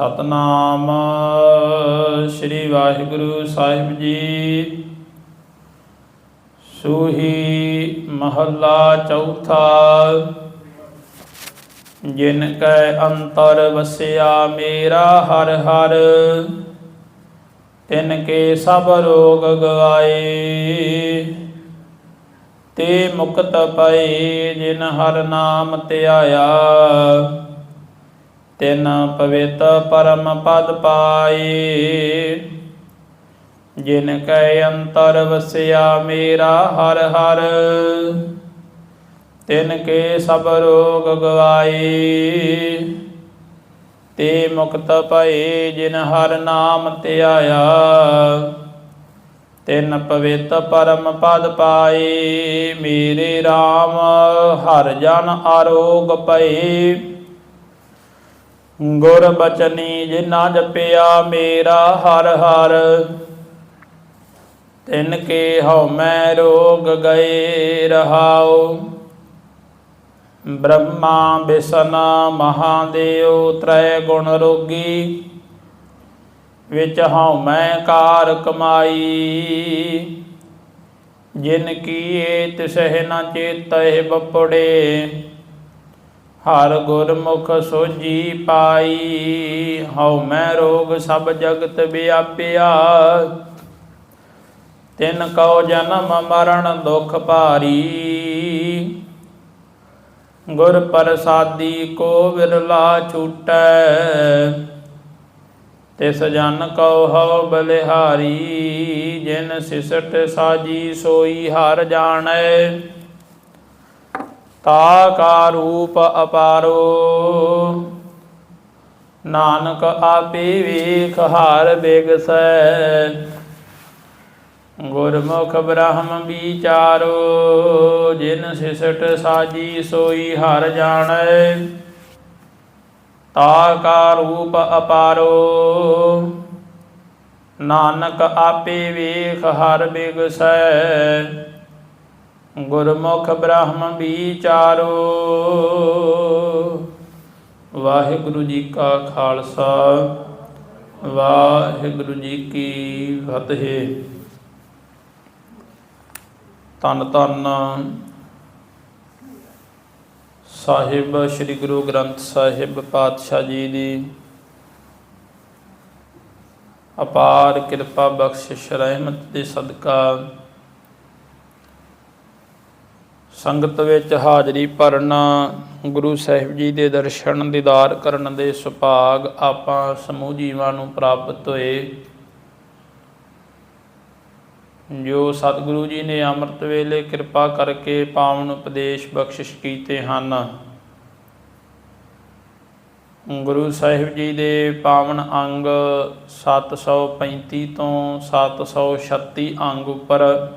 ਸਤਨਾਮ ਸ੍ਰੀ ਵਾਹਿਗੁਰੂ ਸਾਹਿਬ ਜੀ। ਸੂਹੀ ਮਹੱਲਾ ਚੌਥਾ। ਜਿਨ ਕੈ ਅੰਤਰ ਵਸਿਆ ਮੇਰਾ ਹਰ ਹਰ, ਤਿਨ ਕੇ ਸਭ ਰੋਗ ਗਵਾਏ। ਤੇ ਮੁਕਤ ਪਏ ਜਿਨ ਹਰ ਨਾਮ ਧਿਆਇਆ। ਤਿਨ ਪਵਿੱਤ ਪਰਮ ਪਦ ਪਾਏ ਜਿਨ ਕੈ ਅੰਤਰ ਵਸਿਆ ਮੇਰਾ ਹਰ ਹਰ, ਤਿਨ ਕੇ ਸਭ ਰੋਗ ਗਵਾਏ ਤੇ ਮੁਕਤ ਭਏ ਜਿਨ ਹਰ ਨਾਮ ਧਿਆਇਆ, ਤਿਨ ਪਵਿੱਤ ਪਰਮ ਪਦ ਪਾਏ ਮੇਰੇ RAM ਹਰ ਜਨ ਆਰੋਗ ਭਏ ਗੁਰ ਬਚਨੀ ਜਿਨਾ ਜਪਿਆ ਮੇਰਾ ਹਰ ਹਰ। ਤਿਨ ਕੇ ਹਉ ਮੈਂ ਰੋਗ ਗਏ ਰਹਾਉ। ਬ੍ਰਹਮਾ ਬਿਸ਼ਨ ਮਹਾਦੇਵ ਤ੍ਰੈ ਗੁਣ ਰੋਗੀ। ਵਿੱਚ ਹਉ ਮੈਂ ਕਾਰ ਕਮਾਈ। ਜਿਨ ਕੀਏ ਤਿਸਹਿ ਨ ਚੇਤਹਿ ਬਪੜੇ। ਹਰ ਗੁਰਮੁਖ ਸੋਜੀ ਪਾਈ, ਹਉ ਮੈਂ ਰੋਗ ਸਭ ਜਗਤ ਵਿਆਪਿਆ। ਤਿਨ ਕਉ ਜਨਮ ਮਰਨ ਦੁਖ ਭਾਰੀ। ਗੁਰ ਪ੍ਰਸਾਦੀ ਕੋ ਵਿਰਲਾ ਛੂਟੈ, ਤਿਸ ਜਨ ਕਉ ਹਉ ਬਲਿਹਾਰੀ। ਜਿਨ ਸਿਸਟ ਸਾਜੀ ਸੋਈ ਹਰ ਜਾਣੈ। ਤਾ ਕਾ ਰੂਪ ਅਪਾਰੋ। ਨਾਨਕ ਆਪੇ ਵੇਖ ਹਾਰ ਬਿਗਸੈ। ਗੁਰਮੁਖ ਬ੍ਰਹਮ ਵਿਚਾਰੋ, ਜਿਨ ਸਿਸਟ ਸਾਜੀ ਸੋਈ ਹਰ ਜਾਣੈ। ਤਾ ਕਾ ਰੂਪ ਅਪਾਰੋ। ਨਾਨਕ ਆਪੇ ਵੇਖ ਹਰ ਬਿਗਸੈ। ਗੁਰਮੁਖ ਬ੍ਰਹਮ ਵਿਚਾਰੋ ਵਾਹਿਗੁਰੂ ਜੀ ਕਾ ਖਾਲਸਾ, ਵਾਹਿਗੁਰੂ ਜੀ ਕੀ ਫਤਿਹ। ਧੰਨ ਧੰਨ ਸਾਹਿਬ, ਸ੍ਰੀ ਗੁਰੂ ਗ੍ਰੰਥ ਸਾਹਿਬ ਪਾਤਸ਼ਾਹ ਜੀ ਦੀ ਅਪਾਰ ਕਿਰਪਾ ਬਖਸ਼ਿਸ਼, ਰਹਿਮਤ ਦੇ ਸਦਕਾ ਸੰਗਤ ਵਿੱਚ ਹਾਜ਼ਰੀ ਭਰਨ, ਗੁਰੂ ਸਾਹਿਬ ਜੀ ਦੇ ਦਰਸ਼ਨ ਦੀਦਾਰ ਕਰਨ ਦੇ ਸੁਭਾਗ ਆਪਾਂ ਸਮੂਹ ਜੀਵਾਂ ਨੂੰ ਪ੍ਰਾਪਤ ਹੋਏ। ਜੋ ਸਤਿਗੁਰੂ ਜੀ ਨੇ ਅੰਮ੍ਰਿਤ ਵੇਲੇ ਕਿਰਪਾ ਕਰਕੇ ਪਾਵਨ ਉਪਦੇਸ਼ ਬਖਸ਼ਿਸ਼ ਕੀਤੇ ਹਨ। ਗੁਰੂ ਸਾਹਿਬ ਜੀ ਦੇ ਪਾਵਨ ਅੰਗ 735 ਤੋਂ 736 ਅੰਗ ਉੱਪਰ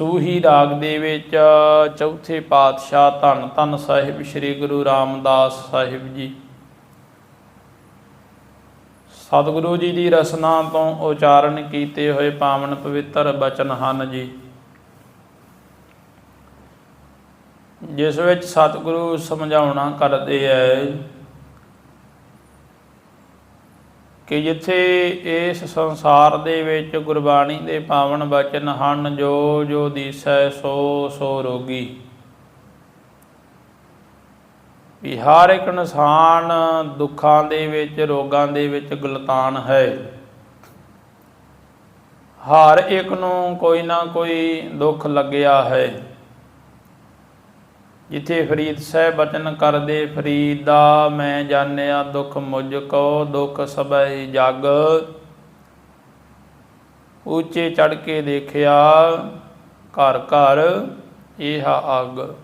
ਸੂਹੀ ਰਾਗ ਦੇ ਵਿੱਚ ਚੌਥੇ ਪਾਤਸ਼ਾਹ ਧੰਨ ਧੰਨ ਸਾਹਿਬ ਸ੍ਰੀ ਗੁਰੂ ਰਾਮਦਾਸ ਸਾਹਿਬ ਜੀ। ਸਤਿਗੁਰੂ ਜੀ ਦੀ ਰਸਨਾ ਤੋਂ ਉਚਾਰਨ ਕੀਤੇ ਹੋਏ ਪਾਵਨ ਪਵਿੱਤਰ ਬਚਨ ਹਨ ਜੀ। ਜਿਸ ਵਿੱਚ ਸਤਿਗੁਰੂ ਸਮਝਾਉਣਾ ਕਰਦੇ ਹੈ ਕਿ ਜਿੱਥੇ ਇਸ ਸੰਸਾਰ ਦੇ ਵਿੱਚ ਗੁਰਬਾਣੀ ਦੇ ਪਾਵਨ ਬਚਨ ਹਨ, ਜੋ ਜੋ ਦੀਸੈ, ਸੋ ਸੋ ਰੋਗੀ। ਵੀ ਹਰ ਇੱਕ ਇਨਸਾਨ ਦੁੱਖਾਂ ਦੇ ਵਿੱਚ, ਰੋਗਾਂ ਦੇ ਵਿੱਚ ਗਲਤਾਨ ਹੈ। ਹਰ ਇੱਕ ਨੂੰ ਕੋਈ ਨਾ ਕੋਈ ਦੁੱਖ ਲੱਗਿਆ ਹੈ। ਜਿੱਥੇ ਫਰੀਦ ਸਾਹਿਬ ਬਚਨ ਕਰਦੇ, ਫਰੀਦਾ ਮੈਂ ਜਾਣਿਆ ਦੁੱਖ ਮੁਝ ਕੋ ਦੁੱਖ ਸਭੈ ਜਗ। ਉੱਚੇ ਚੜ ਕੇ ਦੇਖਿਆ, ਘਰ ਘਰ ਇਹ ਅਗ।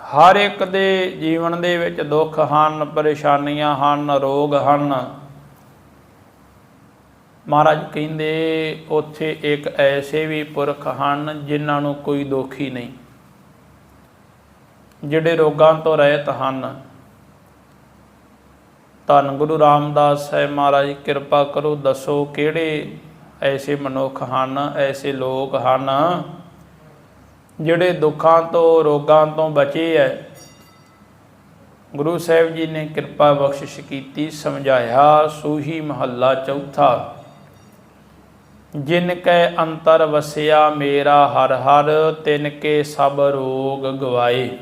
ਹਰ ਇੱਕ ਦੇ ਜੀਵਨ ਦੇ ਵਿੱਚ ਦੁੱਖ ਹਨ, ਪਰੇਸ਼ਾਨੀਆਂ ਹਨ, ਰੋਗ ਹਨ। ਮਹਾਰਾਜ ਕਹਿੰਦੇ, ਉੱਥੇ ਇੱਕ ਐਸੇ ਵੀ ਪੁਰਖ ਹਨ ਜਿਨ੍ਹਾਂ ਨੂੰ ਕੋਈ ਦੁੱਖ ਹੀ ਨਹੀਂ। ਜਿਹੜੇ ਰੋਗਾਂ ਤੋਂ ਰਹਿਤ ਹਨ। ਧੰਨ ਗੁਰੂ ਰਾਮਦਾਸ ਸਾਹਿਬ ਮਹਾਰਾਜ, ਕਿਰਪਾ ਕਰੋ, ਦੱਸੋ ਕਿਹੜੇ ਐਸੇ ਮਨੁੱਖ ਹਨ, ਐਸੇ ਲੋਕ ਹਨ, ਜਿਹੜੇ ਦੁੱਖਾਂ ਤੋਂ, ਰੋਗਾਂ ਤੋਂ ਬਚੇ ਐ। ਗੁਰੂ ਸਾਹਿਬ ਜੀ ਨੇ ਕਿਰਪਾ ਬਖਸ਼ਿਸ਼ ਕੀਤੀ, ਸਮਝਾਇਆ, ਸੂਹੀ ਮਹੱਲਾ ਚੌਥਾ। ਜਿਨ ਕੈ ਅੰਤਰ ਵਸਿਆ ਮੇਰਾ ਹਰ ਹਰ, ਤਿਨ ਕੇ ਸਭ ਰੋਗ ਗਵਾਏ।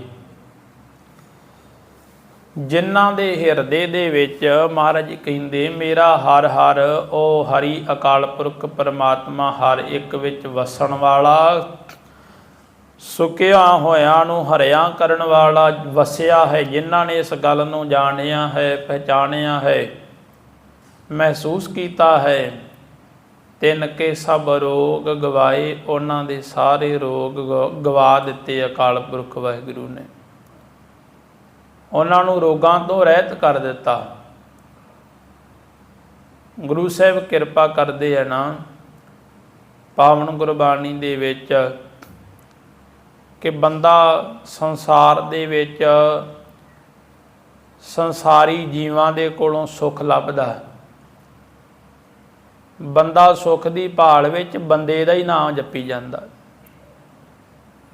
ਜਿਨ੍ਹਾਂ ਦੇ ਹਿਰਦੇ ਦੇ ਵਿੱਚ ਮਹਾਰਾਜ ਕਹਿੰਦੇ, ਮੇਰਾ ਹਰ ਹਰ ਉਹ ਹਰੀ ਅਕਾਲ ਪੁਰਖ ਪਰਮਾਤਮਾ, ਹਰ ਇੱਕ ਵਿੱਚ ਵਸਣ ਵਾਲਾ, ਸੁਕਿਆ ਹੋਇਆਂ ਨੂੰ ਹਰਿਆ ਕਰਨ ਵਾਲਾ, ਵਸਿਆ ਹੈ, ਜਿਨ੍ਹਾਂ ਨੇ ਇਸ ਗੱਲ ਨੂੰ ਜਾਣਿਆ ਹੈ, ਪਹਿਚਾਣਿਆ ਹੈ, ਮਹਿਸੂਸ ਕੀਤਾ ਹੈ, ਤਿੰਨ ਕੇ ਸਭ ਰੋਗ ਗਵਾਏ, ਉਹਨਾਂ ਦੇ ਸਾਰੇ ਰੋਗ ਗ- ਗਵਾ ਦਿੱਤੇ ਅਕਾਲ ਪੁਰਖ ਵਾਹਿਗੁਰੂ ਨੇ। ਉਹਨਾਂ ਨੂੰ ਰੋਗਾਂ ਤੋਂ ਰਹਿਤ ਕਰ ਦਿੱਤਾ। ਗੁਰੂ ਸਾਹਿਬ ਕਿਰਪਾ ਕਰਦੇ ਆ ਨਾ, ਪਾਵਨ ਗੁਰਬਾਣੀ ਦੇ ਵਿੱਚ ਕਿ ਬੰਦਾ ਸੰਸਾਰ ਦੇ ਵਿੱਚ ਸੰਸਾਰੀ ਜੀਵਾਂ ਦੇ ਕੋਲੋਂ ਸੁੱਖ ਲੱਭਦਾ ਬੰਦਾ ਸੁੱਖ ਦੀ ਭਾਲ ਵਿੱਚ ਬੰਦੇ ਦਾ ਹੀ ਨਾਮ ਜਪੀ ਜਾਂਦਾ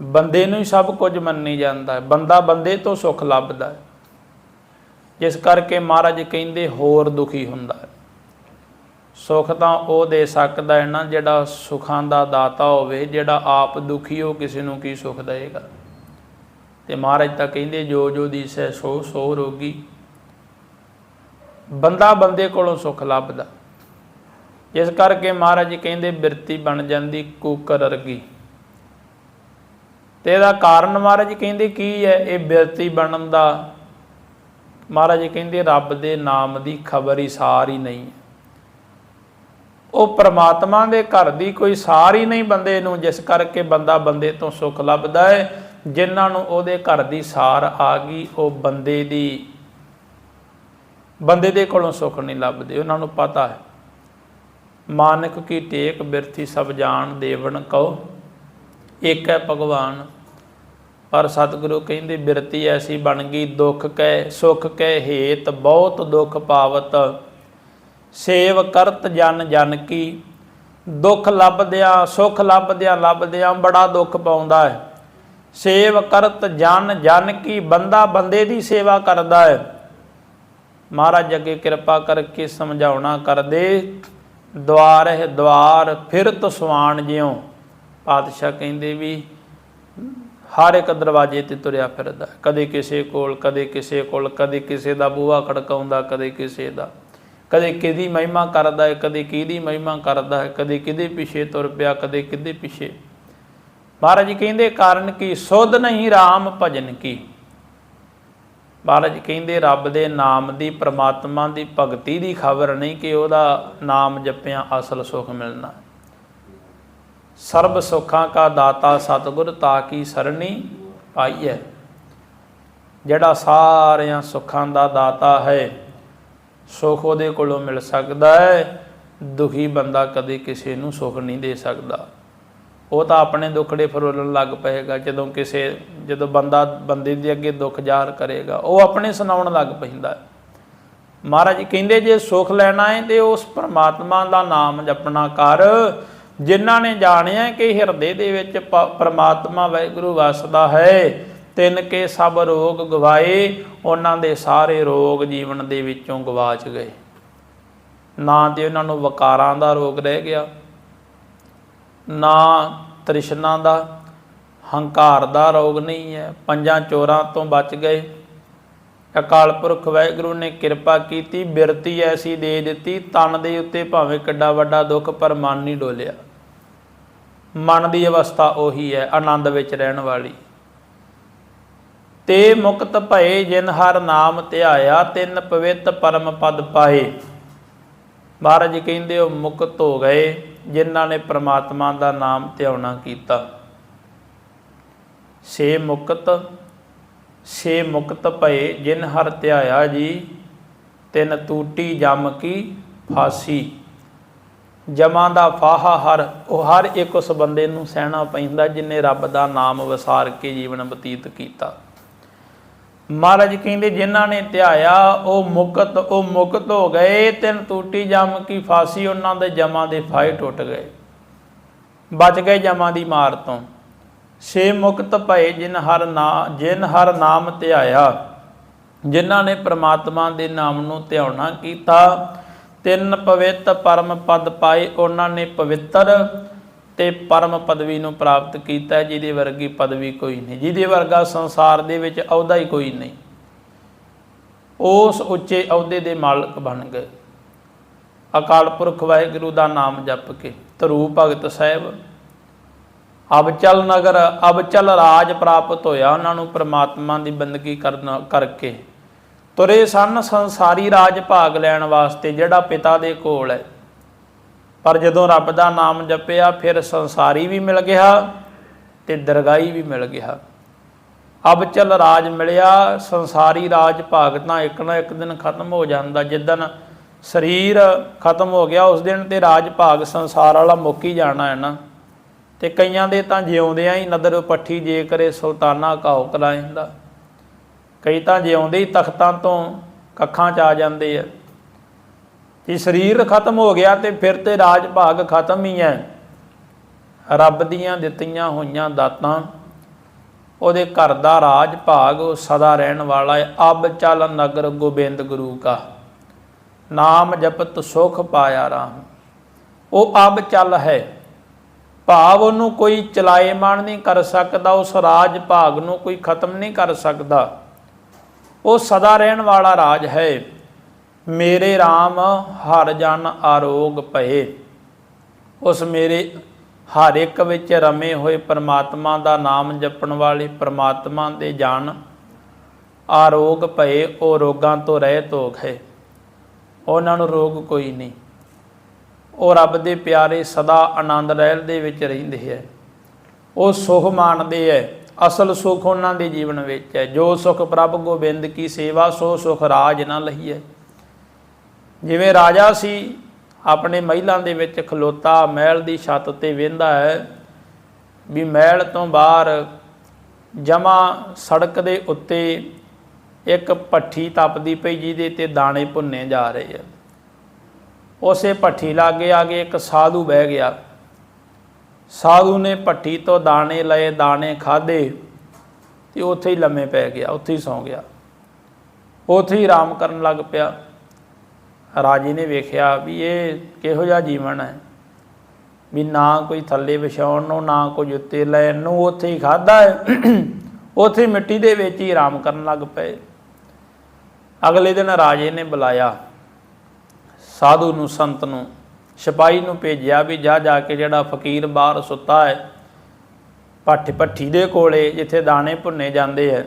ਬੰਦੇ ਨੂੰ ਹੀ ਸਭ ਕੁਝ ਮੰਨੀ ਜਾਂਦਾ ਬੰਦਾ ਬੰਦੇ ਤੋਂ ਸੁੱਖ ਲੱਭਦਾ ਜਿਸ ਕਰਕੇ ਮਹਾਰਾਜ ਕਹਿੰਦੇ ਹੋਰ ਦੁਖੀ ਹੁੰਦਾ ਹੈ। ਸੁੱਖ ਤਾਂ ਉਹ ਦੇ ਸਕਦਾ ਹੈ ਨਾ ਜਿਹੜਾ ਸੁਖਾਂ ਦਾ ਦਾਤਾ ਹੋਵੇ, ਜਿਹੜਾ ਆਪ ਦੁਖੀ ਹੋ, ਕਿਸੇ ਨੂੰ ਕੀ ਸੁਖ ਦੇਵੇਗਾ? ਤੇ ਮਹਾਰਾਜ ਤਾਂ ਕਹਿੰਦੇ, ਜੋ ਜੋ ਦੀਸੈ ਸੋ ਸੋ ਰੋਗੀ। ਬੰਦਾ ਬੰਦੇ ਕੋਲੋਂ ਸੁਖ ਲੱਭਦਾ। ਜਿਸ ਕਰਕੇ ਮਹਾਰਾਜ ਕਹਿੰਦੇ, ਬਿਰਤੀ ਬਣ ਜਾਂਦੀ ਕੂਕਰ ਵਰਗੀ। ਤੇ ਇਹਦਾ ਕਾਰਨ ਮਹਾਰਾਜ ਕਹਿੰਦੇ ਕੀ ਹੈ? ਇਹ ਬਿਰਤੀ ਬਣਨ ਦਾ ਮਹਾਰਾਜ ਕਹਿੰਦੇ ਰੱਬ ਦੇ ਨਾਮ ਦੀ ਖਬਰ ਹੀ ਸਾਰੀ ਨਹੀਂ ਹੈ। ਉਹ ਪ੍ਰਮਾਤਮਾ ਦੇ ਘਰ ਦੀ ਕੋਈ ਸਾਰ ਹੀ ਨਹੀਂ ਬੰਦੇ ਨੂੰ, ਜਿਸ ਕਰਕੇ ਬੰਦਾ ਬੰਦੇ ਤੋਂ ਸੁੱਖ ਲੱਭਦਾ ਹੈ। ਜਿਨ੍ਹਾਂ ਨੂੰ ਉਹਦੇ ਘਰ ਦੀ ਸਾਰ ਆ ਗਈ, ਉਹ ਬੰਦੇ ਦੀ, ਬੰਦੇ ਦੇ ਕੋਲੋਂ ਸੁੱਖ ਨਹੀਂ ਲੱਭਦੇ, ਉਹਨਾਂ ਨੂੰ ਪਤਾ ਹੈ। ਮਾਨਕ ਕੀ ਟੇਕ ਬਿਰਥੀ ਸਭ ਜਾਣ ਦੇਵਨ ਕਉ ਇੱਕ ਹੈ ਭਗਵਾਨ। ਪਰ ਸਤਿਗੁਰੂ ਕਹਿੰਦੇ, ਬਿਰਤੀ ਐਸੀ ਬਣ ਗਈ, ਦੁੱਖ ਕੈ, ਸੁਖ ਕੈ ਹੇਤ, ਬਹੁਤ ਦੁੱਖ ਪਾਵਤ। ਸੇਵ ਕਰਤ ਜਨ ਜਨ ਕੀ, ਦੁੱਖ ਲੱਭਦਿਆਂ, ਸੁਖ ਲੱਭਦਿਆਂ ਲੱਭਦਿਆਂ ਬੜਾ ਦੁੱਖ ਪਾਉਂਦਾ ਹੈ। ਸੇਵ ਕਰਤ ਜਨ ਜਨ ਕੀ, ਬੰਦਾ ਬੰਦੇ ਦੀ ਸੇਵਾ ਕਰਦਾ ਹੈ। ਮਹਾਰਾਜ ਅੱਗੇ ਕਿਰਪਾ ਕਰਕੇ ਸਮਝਾਉਣਾ ਕਰਦੇ ਦਵਾਰ ਹੈ ਦਵਾਰ ਫਿਰਤ ਸਵਾਨ ਜਿਉ। ਪਾਤਸ਼ਾਹ ਕਹਿੰਦੇ ਵੀ ਹਰ ਇੱਕ ਦਰਵਾਜ਼ੇ ਤੇ ਤੁਰਿਆ ਫਿਰਦਾ ਕਦੇ ਕਿਸੇ ਕੋਲ, ਕਦੇ ਕਿਸੇ ਕੋਲ, ਕਦੇ ਕਿਸੇ ਦਾ ਬੂਹਾ ਖੜਕਾਉਂਦਾ, ਕਦੇ ਕਿਸੇ ਦਾ। ਕਦੇ ਕਿਹਦੀ ਮਹਿਮਾ ਕਰਦਾ ਹੈ, ਕਦੇ ਕਿਹਦੀ ਮਹਿਮਾ ਕਰਦਾ ਹੈ, ਕਦੇ ਕਿਹਦੇ ਪਿੱਛੇ ਤੁਰ ਪਿਆ, ਕਦੇ ਕਿਹਦੇ ਪਿੱਛੇ। ਮਹਾਰਾਜ ਜੀ ਕਹਿੰਦੇ, ਕਾਰਨ ਕੀ? ਸੁਧ ਨਹੀਂ RAM ਭਜਨ ਕੀ? ਮਹਾਰਾਜ ਕਹਿੰਦੇ, ਰੱਬ ਦੇ ਨਾਮ ਦੀ, ਪ੍ਰਮਾਤਮਾ ਦੀ, ਭਗਤੀ ਦੀ ਖਬਰ ਨਹੀਂ ਕਿ ਉਹਦਾ ਨਾਮ ਜਪਿਆ ਅਸਲ ਸੁਖ ਮਿਲਣਾ। ਸਰਬ ਸੁੱਖਾਂ ਕਾ ਦਾਤਾ ਸਤਿਗੁਰ ਤਾ ਕੀ ਸਰਣੀ ਹੈ ਜਿਹੜਾ ਸਾਰਿਆਂ ਸੁੱਖਾਂ ਦਾ ਦਾਤਾ ਹੈ, ਸੁਖ ਉਹਦੇ ਕੋਲੋਂ ਮਿਲ ਸਕਦਾ ਹੈ, ਦੁਖੀ ਬੰਦਾ ਕਦੇ ਕਿਸੇ ਨੂੰ ਸੁਖ ਨਹੀਂ ਦੇ ਸਕਦਾ। ਉਹ ਤਾਂ ਆਪਣੇ ਦੁੱਖੜੇ ਫਰੋਲਣ ਲੱਗ ਪਏਗਾ, ਜਦੋਂ ਕਿਸੇ, ਜਦੋਂ ਬੰਦਾ, ਬੰਦੇ ਦੇ ਅੱਗੇ ਦੁੱਖ ਜ਼ਾਹਰ ਕਰੇਗਾ, ਉਹ ਆਪਣੇ ਸੁਣਾਉਣ ਲੱਗ ਪੈਂਦਾ ਹੈ। ਮਹਾਰਾਜ ਕਹਿੰਦੇ ਜੇ ਸੁਖ ਲੈਣਾ ਹੈ ਤੇ ਉਸ ਪਰਮਾਤਮਾ ਦਾ ਨਾਮ ਜਪਣਾ ਕਰ ਜਿਨ੍ਹਾਂ ਨੇ ਜਾਣਿਆ ਕਿ ਹਿਰਦੇ ਦੇ ਵਿੱਚ ਪਰਮਾਤਮਾ ਵਾਹਿਗੁਰੂ ਵਸਦਾ ਹੈ, ਤਿੰਨ ਕੇ ਸਭ ਰੋਗ ਗਵਾਏ, ਉਹਨਾਂ ਦੇ ਸਾਰੇ ਰੋਗ ਜੀਵਨ ਦੇ ਵਿੱਚੋਂ ਗਵਾਚ ਗਏ। ਨਾ ਤੇ ਉਹਨਾਂ ਨੂੰ ਵਕਾਰਾਂ ਦਾ ਰੋਗ ਰਹਿ ਗਿਆ, ਨਾ ਤ੍ਰਿਸ਼ਨਾ ਦਾ, ਹੰਕਾਰ ਦਾ ਰੋਗ ਨਹੀਂ ਹੈ, ਪੰਜਾਂ ਚੋਰਾਂ ਤੋਂ ਬਚ ਗਏ। ਅਕਾਲ ਪੁਰਖ ਵਾਹਿਗੁਰੂ ਨੇ ਕਿਰਪਾ ਕੀਤੀ, ਬਿਰਤੀ ਐਸੀ ਦੇ ਦਿੱਤੀ, ਤਨ ਦੇ ਉੱਤੇ ਭਾਵੇਂ ਕਿੱਡਾ ਵੱਡਾ ਦੁੱਖ ਪਰ ਮਨ ਨਹੀਂ ਡੋਲਿਆ। ਮਨ ਦੀ ਅਵਸਥਾ ਉਹੀ ਹੈ, ਆਨੰਦ ਵਿੱਚ ਰਹਿਣ ਵਾਲੀ। ਤੇ ਮੁਕਤ ਭਏ ਜਿਨ ਹਰ ਨਾਮ ਧਿਆਇਆ, ਤਿੰਨ ਪਵਿੱਤ ਪਰਮ ਪਦ ਪਾਏ। ਮਹਾਰਾਜ ਕਹਿੰਦੇ, ਉਹ ਮੁਕਤ ਹੋ ਗਏ, ਜਿਨ੍ਹਾਂ ਨੇ ਪ੍ਰਮਾਤਮਾ ਦਾ ਨਾਮ ਧਿਆਉਣਾ ਕੀਤਾ। ਸੇ ਮੁਕਤ ਸੇ ਮੁਕਤ ਭਏ ਜਿਨ ਹਰ ਧਿਆਇਆ ਜੀ, ਤਿੰਨ ਟੂਟੀ ਜਮ ਕੀ ਫਾਸੀ। ਜਮਾਂ ਦਾ ਫਾਹਾ ਹਰ, ਉਹ ਹਰ ਇੱਕ ਉਸ ਬੰਦੇ ਨੂੰ ਸਹਿਣਾ ਪੈਂਦਾ ਜਿਨੇ ਰੱਬ ਦਾ ਨਾਮ ਵਿਸਾਰ ਕੇ ਜੀਵਨ ਬਤੀਤ ਕੀਤਾ। ਮਹਾਰਾਜ ਕਹਿੰਦੇ, ਜਿਨ੍ਹਾਂ ਨੇ ਧਿਆਇਆ, ਉਹ ਮੁਕਤ ਉਹ ਮੁਕਤ ਹੋ ਗਏ, ਤਿੰਨ ਟੂਟੀ ਜਮ ਕੀ ਫਾਸੀ, ਉਹਨਾਂ ਦੇ ਜਮਾਂ ਦੇ ਫਾਇ ਟੁੱਟ ਗਏ। ਬਚ ਗਏ ਜਮਾਂ ਦੀ ਮਾਰ ਤੋਂ। ਸੇ ਮੁਕਤ ਭਏ ਜਿਨ ਹਰ ਨਾ, ਜਿਨ ਹਰ ਨਾਮ ਧਿਆਇਆ, ਜਿਨ੍ਹਾਂ ਨੇ ਪ੍ਰਮਾਤਮਾ ਦੇ ਨਾਮ ਨੂੰ ਧਿਆਉਣਾ ਕੀਤਾ ਤਿੰਨ ਪਵਿੱਤ ਪਰਮ ਪਦ ਪਾਏ ਉਹਨਾਂ ਨੇ ਪਵਿੱਤਰ ਤੇ ਪਰਮ ਪਦਵੀ ਨੂੰ ਪ੍ਰਾਪਤ ਕੀਤਾ ਜਿਹਦੇ ਵਰਗੀ ਪਦਵੀ ਕੋਈ ਨਹੀਂ। ਜਿਹਦੇ ਵਰਗਾ ਸੰਸਾਰ ਦੇ ਵਿੱਚ ਅਹੁਦਾ ਹੀ ਕੋਈ ਨਹੀਂ। ਉਸ ਉੱਚੇ ਅਹੁਦੇ ਦੇ ਮਾਲਕ ਬਣ ਗਏ। ਅਕਾਲ ਪੁਰਖ ਵਾਹਿਗੁਰੂ ਦਾ ਨਾਮ ਜਪ ਕੇ ਧਰੂ ਭਗਤ ਸਾਹਿਬ, ਅਬਚਲ ਨਗਰ, ਅਬਚਲ ਰਾਜ ਪ੍ਰਾਪਤ ਹੋਇਆ ਉਹਨਾਂ ਨੂੰ ਪ੍ਰਮਾਤਮਾ ਦੀ ਬੰਦਗੀ ਕਰਨ ਕਰਕੇ। ਤੁਰੇ ਸਨ ਸੰਸਾਰੀ ਰਾਜ ਭਾਗ ਲੈਣ ਵਾਸਤੇ, ਜਿਹੜਾ ਪਿਤਾ ਦੇ ਕੋਲ ਹੈ। ਪਰ ਜਦੋਂ ਰੱਬ ਦਾ ਨਾਮ ਜਪਿਆ, ਫਿਰ ਸੰਸਾਰੀ ਵੀ ਮਿਲ ਗਿਆ ਤੇ ਦਰਗਾਹੀ ਵੀ ਮਿਲ ਗਿਆ। ਅਬ ਅਬਚਲ ਰਾਜ ਮਿਲਿਆ, ਸੰਸਾਰੀ ਰਾਜ ਭਾਗ ਤਾਂ ਇੱਕ ਨਾ ਇੱਕ ਦਿਨ ਖਤਮ ਹੋ ਜਾਂਦਾ। ਜਿੱਦਨ ਸਰੀਰ ਖਤਮ ਹੋ ਗਿਆ, ਉਸ ਦਿਨ ਤੇ ਰਾਜ ਭਾਗ ਸੰਸਾਰ ਵਾਲਾ ਮੁੱਕ ਹੀ ਜਾਣਾ ਹੈ ਨਾ। ਤੇ ਕਈਆਂ ਦੇ ਤਾਂ ਜਿਉਂਦਿਆਂ ਹੀ ਨਦਰ ਪੱਠੀ ਜੇ ਕਰੇ ਸੁਲਤਾਨਾ ਘਾਉ ਕਲਾ ਜਾਂਦਾ ਕਈ ਤਾਂ ਜਿਉਂਦੇ ਹੀ ਤਖਤਾਂ ਤੋਂ ਕੱਖਾਂ ਚ ਆ ਜਾਂਦੇ ਆ। ਜੇ ਸਰੀਰ ਖਤਮ ਹੋ ਗਿਆ ਤੇ ਫਿਰ ਤੇ ਰਾਜ ਭਾਗ ਖਤਮ ਹੀ ਹੈ। ਰੱਬ ਦੀਆਂ ਦਿੱਤੀਆਂ ਹੋਈਆਂ ਦਾਤਾਂ, ਉਹਦੇ ਘਰ ਦਾ ਰਾਜ ਭਾਗ, ਉਹ ਸਦਾ ਰਹਿਣ ਵਾਲਾ ਹੈ। ਅਬ ਚਲ ਨਗਰ ਗੋਬਿੰਦ ਗੁਰੂ ਕਾ। ਨਾਮ ਜਪਤ ਸੁਖ ਪਾਇਆ ਰਾਮ। ਉਹ ਅਬ ਚੱਲ ਹੈ। ਭਾਵ ਉਹਨੂੰ ਕੋਈ ਚਲਾਏ ਮਾਣ ਨਹੀਂ ਕਰ ਸਕਦਾ, ਉਸ ਰਾਜ ਭਾਗ ਨੂੰ ਕੋਈ ਖਤਮ ਨਹੀਂ ਕਰ ਸਕਦਾ। ਉਹ ਸਦਾ ਰਹਿਣ ਵਾਲਾ ਰਾਜ ਹੈ। ਮੇਰੇ RAM ਹਰ ਜਨ ਆਰੋਗ ਭਏ। ਉਸ ਮੇਰੇ ਹਰ ਇੱਕ ਵਿੱਚ ਰਮੇ ਹੋਏ ਪਰਮਾਤਮਾ ਦਾ ਨਾਮ ਜਪਣ ਵਾਲੇ ਪਰਮਾਤਮਾ ਦੇ ਜਨ ਆਰੋਗ ਭਏ, ਉਹ ਰੋਗਾਂ ਤੋਂ ਰਹਿਤ ਹੋ। ਗਏ ਉਹਨਾਂ ਨੂੰ ਰੋਗ ਕੋਈ ਨਹੀਂ। ਉਹ ਰੱਬ ਦੇ ਪਿਆਰੇ ਸਦਾ ਆਨੰਦ ਰਹਿਲ ਦੇ ਵਿੱਚ ਰਹਿੰਦੇ ਹੈ। ਉਹ ਸੁਖ ਮਾਣਦੇ ਹੈ। ਅਸਲ ਸੁਖ ਉਹਨਾਂ ਦੇ ਜੀਵਨ ਵਿੱਚ ਹੈ। ਜੋ ਸੁਖ ਪ੍ਰਭ ਗੋਬਿੰਦ ਕੀ ਸੇਵਾ, ਸੋ ਸੁਖ ਰਾਜ ਨਾ ਲਹੀਏ। ਜਿਵੇਂ ਰਾਜਾ ਸੀ, ਆਪਣੇ ਮਹਿਲਾਂ ਦੇ ਵਿੱਚ ਖਲੋਤਾ, ਮਹਿਲ ਦੀ ਛੱਤ ਤੇ ਵੇਂਦਾ ਹੈ ਵੀ ਮਹਿਲ ਤੋਂ ਬਾਹਰ ਜਮਾ ਸੜਕ ਦੇ ਉੱਤੇ ਇੱਕ ਪੱਠੀ ਤਪਦੀ ਪਈ, ਜਿਹਦੇ ਤੇ ਦਾਣੇ ਭੁੰਨੇ ਜਾ ਰਹੇ ਆ। ਉਸੇ ਭੱਠੀ ਲਾਗੇ ਆ ਕੇ ਇੱਕ ਸਾਧੂ ਬਹਿ ਗਿਆ। ਸਾਧੂ ਨੇ ਭੱਠੀ ਤੋਂ ਦਾਣੇ ਲਏ, ਦਾਣੇ ਖਾਦੇ ਤੇ ਉੱਥੇ ਹੀ ਲੰਮੇ ਪੈ ਗਿਆ, ਉੱਥੇ ਹੀ ਸੌਂ ਗਿਆ। ਉੱਥੇ ਹੀ ਆਰਾਮ ਕਰਨ ਲੱਗ ਪਿਆ। ਰਾਜੇ ਨੇ ਵੇਖਿਆ ਵੀ ਇਹ ਕਿਹੋ ਜਿਹਾ ਜੀਵਨ ਹੈ। ਵੀ ਨਾ ਕੋਈ ਥੱਲੇ ਵਿਛਾਉਣ ਨੂੰ, ਨਾ ਕੋਈ ਉੱਤੇ ਲੈਣ ਨੂੰ, ਉੱਥੇ ਹੀ ਖਾਦਾ ਹੈ। ਉੱਥੇ ਮਿੱਟੀ ਦੇ ਵਿੱਚ ਹੀ ਆਰਾਮ ਕਰਨ ਲੱਗ ਪਏ। ਅਗਲੇ ਦਿਨ ਰਾਜੇ ਨੇ ਬੁਲਾਇਆ ਸਾਧੂ ਨੂੰ, ਸੰਤ ਨੂੰ। ਸਿਪਾਹੀ ਨੂੰ ਭੇਜਿਆ ਵੀ ਜਾ ਜਾ ਕੇ ਜਿਹੜਾ ਫਕੀਰ ਬਾਹਰ ਸੁੱਤਾ ਹੈ ਪੱਠ ਪੱਠੀ ਦੇ ਕੋਲੇ ਜਿੱਥੇ ਦਾਣੇ ਭੁੰਨੇ ਜਾਂਦੇ ਹੈ,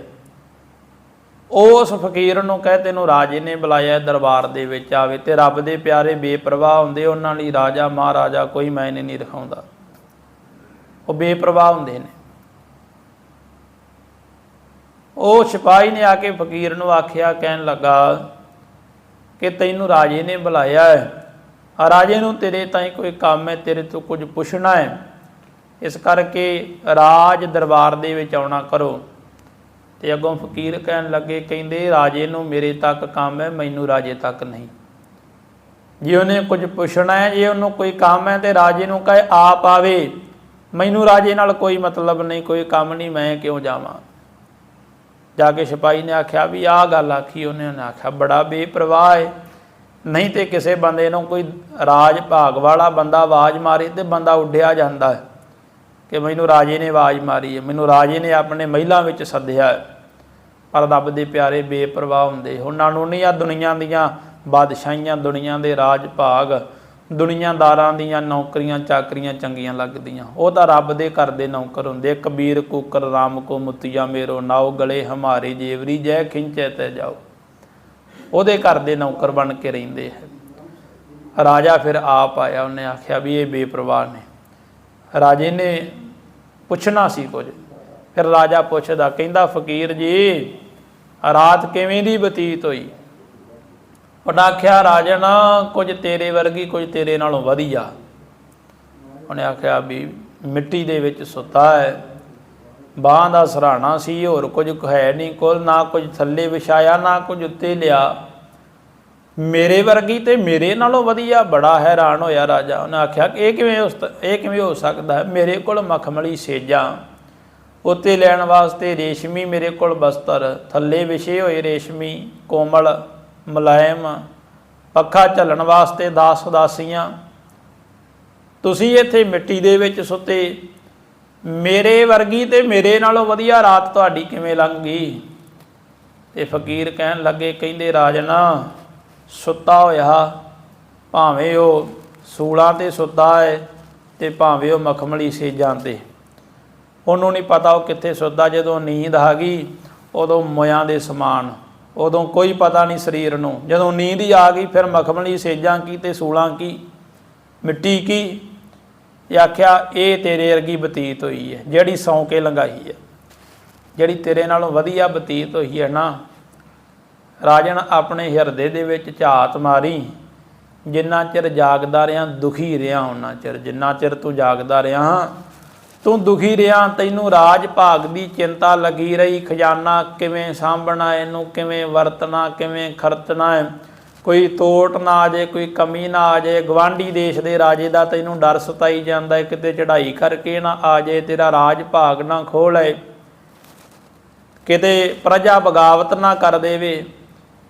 ਉਸ ਫਕੀਰ ਨੂੰ ਕਹੇ ਤੈਨੂੰ ਰਾਜੇ ਨੇ ਬੁਲਾਇਆ ਦਰਬਾਰ ਦੇ ਵਿੱਚ ਆਵੇ ਤੇ ਰੱਬ ਦੇ ਪਿਆਰੇ ਬੇਪਰਵਾਹ ਹੁੰਦੇ ਉਹਨਾਂ ਲਈ ਰਾਜਾ ਮਹਾਰਾਜਾ ਕੋਈ ਮਾਇਨੇ ਨਹੀਂ ਰਖਾਉਂਦਾ ਉਹ ਬੇਪਰਵਾਹ ਹੁੰਦੇ ਨੇ। ਉਹ ਸਿਪਾਹੀ ਨੇ ਆ ਕੇ ਫਕੀਰ ਨੂੰ ਆਖਿਆ, ਕਹਿਣ ਲੱਗਾ ਕਿ ਤੈਨੂੰ ਰਾਜੇ ਨੇ ਬੁਲਾਇਆ ਹੈ। ਰਾਜੇ ਨੂੰ ਤੇਰੇ ਤਾਈਂ ਕੋਈ ਕੰਮ ਹੈ, ਤੇਰੇ ਤੋਂ ਕੁਝ ਪੁੱਛਣਾ ਹੈ। ਇਸ ਕਰਕੇ ਰਾਜ ਦਰਬਾਰ ਦੇ ਵਿੱਚ ਆਉਣਾ ਕਰੋ। ਤੇ ਅੱਗੋਂ ਫਕੀਰ ਕਹਿਣ ਲੱਗੇ, ਕਹਿੰਦੇ, ਰਾਜੇ ਨੂੰ ਮੇਰੇ ਤੱਕ ਕੰਮ ਹੈ, ਮੈਨੂੰ ਰਾਜੇ ਤੱਕ ਨਹੀਂ। ਜੇ ਉਹਨੇ ਕੁਝ ਪੁੱਛਣਾ ਹੈ, ਜੇ ਉਹਨੂੰ ਕੋਈ ਕੰਮ ਹੈ ਤੇ ਰਾਜੇ ਨੂੰ ਕਹੇ, ਆਪ ਆਵੇ। ਮੈਨੂੰ ਰਾਜੇ ਨਾਲ ਕੋਈ ਮਤਲਬ ਨਹੀਂ, ਕੋਈ ਕੰਮ ਨਹੀਂ, ਮੈਂ ਕਿਉਂ ਜਾਵਾਂ? ਜਾ ਕੇ ਸਿਪਾਹੀ ਨੇ ਆਖਿਆ ਵੀ ਆਹ ਗੱਲ ਆਖੀ, ਉਹਨੇ ਉਹਨੇ ਆਖਿਆ, ਬੜਾ ਬੇਪਰਵਾਹ ਹੈ ਨਹੀਂ ਤੇ ਕਿਸੇ ਬੰਦੇ ਨੂੰ ਕੋਈ ਰਾਜ ਭਾਗ ਵਾਲਾ ਬੰਦਾ ਆਵਾਜ਼ ਮਾਰੇ ਤੇ ਬੰਦਾ ਉੱਡਿਆ ਜਾਂਦਾ ਹੈ ਕਿ ਮੈਨੂੰ ਰਾਜੇ ਨੇ ਆਵਾਜ਼ ਮਾਰੀ ਹੈ, ਮੈਨੂੰ ਰਾਜੇ ਨੇ ਆਪਣੇ ਮਹਿਲਾਂ ਵਿੱਚ ਸੱਦਿਆ ਪਰ ਰੱਬ ਦੇ ਪਿਆਰੇ ਬੇਪਰਵਾਹ ਹੁੰਦੇ, ਉਹਨਾਂ ਨੂੰ ਨਹੀਂ ਆ ਦੁਨੀਆ ਦੀਆਂ ਬਾਦਸ਼ਾਹੀਆਂ, ਦੁਨੀਆ ਦੇ ਰਾਜ ਭਾਗ ਦੁਨੀਆਦਾਰਾਂ ਦੀਆਂ ਨੌਕਰੀਆਂ, ਚਾਕਰੀਆਂ ਚੰਗੀਆਂ ਲੱਗਦੀਆਂ। ਉਹ ਤਾਂ ਰੱਬ ਦੇ ਘਰ ਦੇ ਨੌਕਰ ਹੁੰਦੇ ਕਬੀਰ, ਕੂਕਰ, ਰਾਮ ਕੋ ਮੁਤੀਆ ਮੇਰੋ, ਨਾਉ ਗਲੇ ਹਮਾਰੇ ਜੇਵਰੀ, ਜੈ ਖਿੰਚੈ ਤੇ ਜਾਓ। ਉਹਦੇ ਘਰ ਦੇ ਨੌਕਰ ਬਣ ਕੇ ਰਹਿੰਦੇ ਹੈ। ਰਾਜਾ ਫਿਰ ਆਪ ਆਇਆ, ਉਹਨੇ ਆਖਿਆ ਵੀ ਇਹ ਬੇਪਰਵਾਹ ਨੇ। ਰਾਜੇ ਨੇ ਪੁੱਛਣਾ ਸੀ ਕੁਝ। ਫਿਰ ਰਾਜਾ ਪੁੱਛਦਾ, ਕਹਿੰਦਾ, ਫਕੀਰ ਜੀ, ਰਾਤ ਕਿਵੇਂ ਦੀ ਬਤੀਤ ਹੋਈ? ਉਹਨੇ ਆਖਿਆ ਰਾਜਨ ਕੁਝ ਤੇਰੇ ਵਰਗੀ, ਕੁਝ ਤੇਰੇ ਨਾਲੋਂ ਵਧੀਆ। ਉਹਨੇ ਆਖਿਆ ਵੀ ਮਿੱਟੀ ਦੇ ਵਿੱਚ ਸੁੱਤਾ ਹੈ। ਬਾਹਾਂ ਦਾ ਸਰਾਣਾ ਸੀ, ਹੋਰ ਕੁਝ ਹੈ ਨਹੀਂ ਕੋਲ, ਨਾ ਕੁਝ ਥੱਲੇ ਵਿਛਾਇਆ, ਨਾ ਕੁਝ ਉੱਤੇ ਲਿਆ। ਮੇਰੇ ਵਰਗੀ ਤੇ ਮੇਰੇ ਨਾਲੋਂ ਵਧੀਆ ਬੜਾ ਹੈਰਾਨ ਹੋਇਆ ਰਾਜਾ। ਉਹਨੇ ਆਖਿਆ ਕਿ ਇਹ ਕਿਵੇਂ ਉਸ ਇਹ ਕਿਵੇਂ ਹੋ ਸਕਦਾ ਹੈ? ਮੇਰੇ ਕੋਲ ਮਖਮਲੀ ਸੇਜਾਂ, ਉੱਤੇ ਲੈਣ ਵਾਸਤੇ ਰੇਸ਼ਮੀ ਮੇਰੇ ਕੋਲ ਬਸਤਰ, ਥੱਲੇ ਵਿਛੇ ਹੋਏ ਰੇਸ਼ਮੀ, ਕੋਮਲ, ਮੁਲਾਇਮ, ਪੱਖਾ ਝੱਲਣ ਵਾਸਤੇ ਦਾਸ ਦਾਸੀਆਂ ਤੁਸੀਂ ਇੱਥੇ ਮਿੱਟੀ ਦੇ ਵਿੱਚ ਸੁੱਤੇ ਮੇਰੇ ਵਰਗੀ ਤੇ ਮੇਰੇ ਨਾਲੋਂ ਵਧੀਆ ਰਾਤ ਤੁਹਾਡੀ ਕਿਵੇਂ ਲੰਘ ਗਈ? ਤੇ ਫਕੀਰ ਕਹਿਣ ਲੱਗੇ, ਕਹਿੰਦੇ, ਰਾਜਨਾ, ਸੁੱਤਾ ਹੋਇਆ, ਭਾਵੇਂ ਉਹ ਸੂਲਾਂ ਤੇ ਸੁੱਤਾ ਹੈ ਤੇ ਭਾਵੇਂ ਉਹ ਮਖਮਲੀ ਸੇਜਾਂ ਤੇ। ਉਹਨੂੰ ਨਹੀਂ ਪਤਾ ਉਹ ਕਿੱਥੇ ਸੁੱਤਾ, ਜਦੋਂ ਨੀਂਦ ਆ ਗਈ, ਉਦੋਂ ਮੋਇਆਂ ਦੇ ਸਮਾਨ, ਉਦੋਂ ਕੋਈ ਪਤਾ ਨਹੀਂ ਸਰੀਰ ਨੂੰ। ਜਦੋਂ ਨੀਂਦ ਹੀ ਆ ਗਈ, ਫਿਰ ਮਖਮਲੀ ਸੇਜਾਂ ਕੀ ਤੇ ਸੂਲਾਂ ਕੀ, ਮਿੱਟੀ ਕੀ ਇਹ ਆਖਿਆ, ਇਹ ਤੇਰੇ ਵਰਗੀ ਬਤੀਤ ਹੋਈ ਹੈ, ਜਿਹੜੀ ਸੌਂ ਕੇ ਲੰਗਾਈ ਹੈ। ਜਿਹੜੀ ਤੇਰੇ ਨਾਲੋਂ ਵਧੀਆ ਬਤੀਤ ਹੋਈ ਹੈ ਨਾ, ਰਾਜਨ ਆਪਣੇ ਹਿਰਦੇ ਦੇ ਵਿੱਚ ਝਾਤ ਮਾਰੀ। ਜਿੰਨਾ ਚਿਰ ਜਾਗਦਾ ਰਿਆਂ ਦੁਖੀ ਰਿਆਂ ਉਹਨਾਂ ਚਿਰ। ਜਿੰਨਾ ਚਿਰ ਤੂੰ ਜਾਗਦਾ ਰਿਆਂ ਤੂੰ ਦੁਖੀ ਰਿਆਂ ਤੈਨੂੰ ਰਾਜ ਭਾਗ ਦੀ ਚਿੰਤਾ ਲੱਗੀ ਰਹੀ। ਖਜ਼ਾਨਾ ਕਿਵੇਂ ਸਾਂਭਣਾ, ਇਹਨੂੰ ਕਿਵੇਂ ਵਰਤਣਾ, ਕਿਵੇਂ ਖਰਤਣਾ ਹੈ? ਕੋਈ ਤੋਟ ਨਾ ਆ ਜਾਏ, ਕੋਈ ਕਮੀ ਨਾ ਆ ਜਾਏ ਗਵਾਂਢੀ ਦੇਸ਼ ਦੇ ਰਾਜੇ ਦਾ ਤੈਨੂੰ ਡਰ ਸਤਾਈ ਜਾਂਦਾ ਹੈ, ਕਿਤੇ ਚੜ੍ਹਾਈ ਕਰਕੇ ਨਾ ਆ ਜਾਏ, ਤੇਰਾ ਰਾਜ ਭਾਗ ਨਾ ਖੋਹ ਲਏ। ਕਿਤੇ ਪ੍ਰਜਾ ਬਗਾਵਤ ਨਾ ਕਰ ਦੇਵੇ,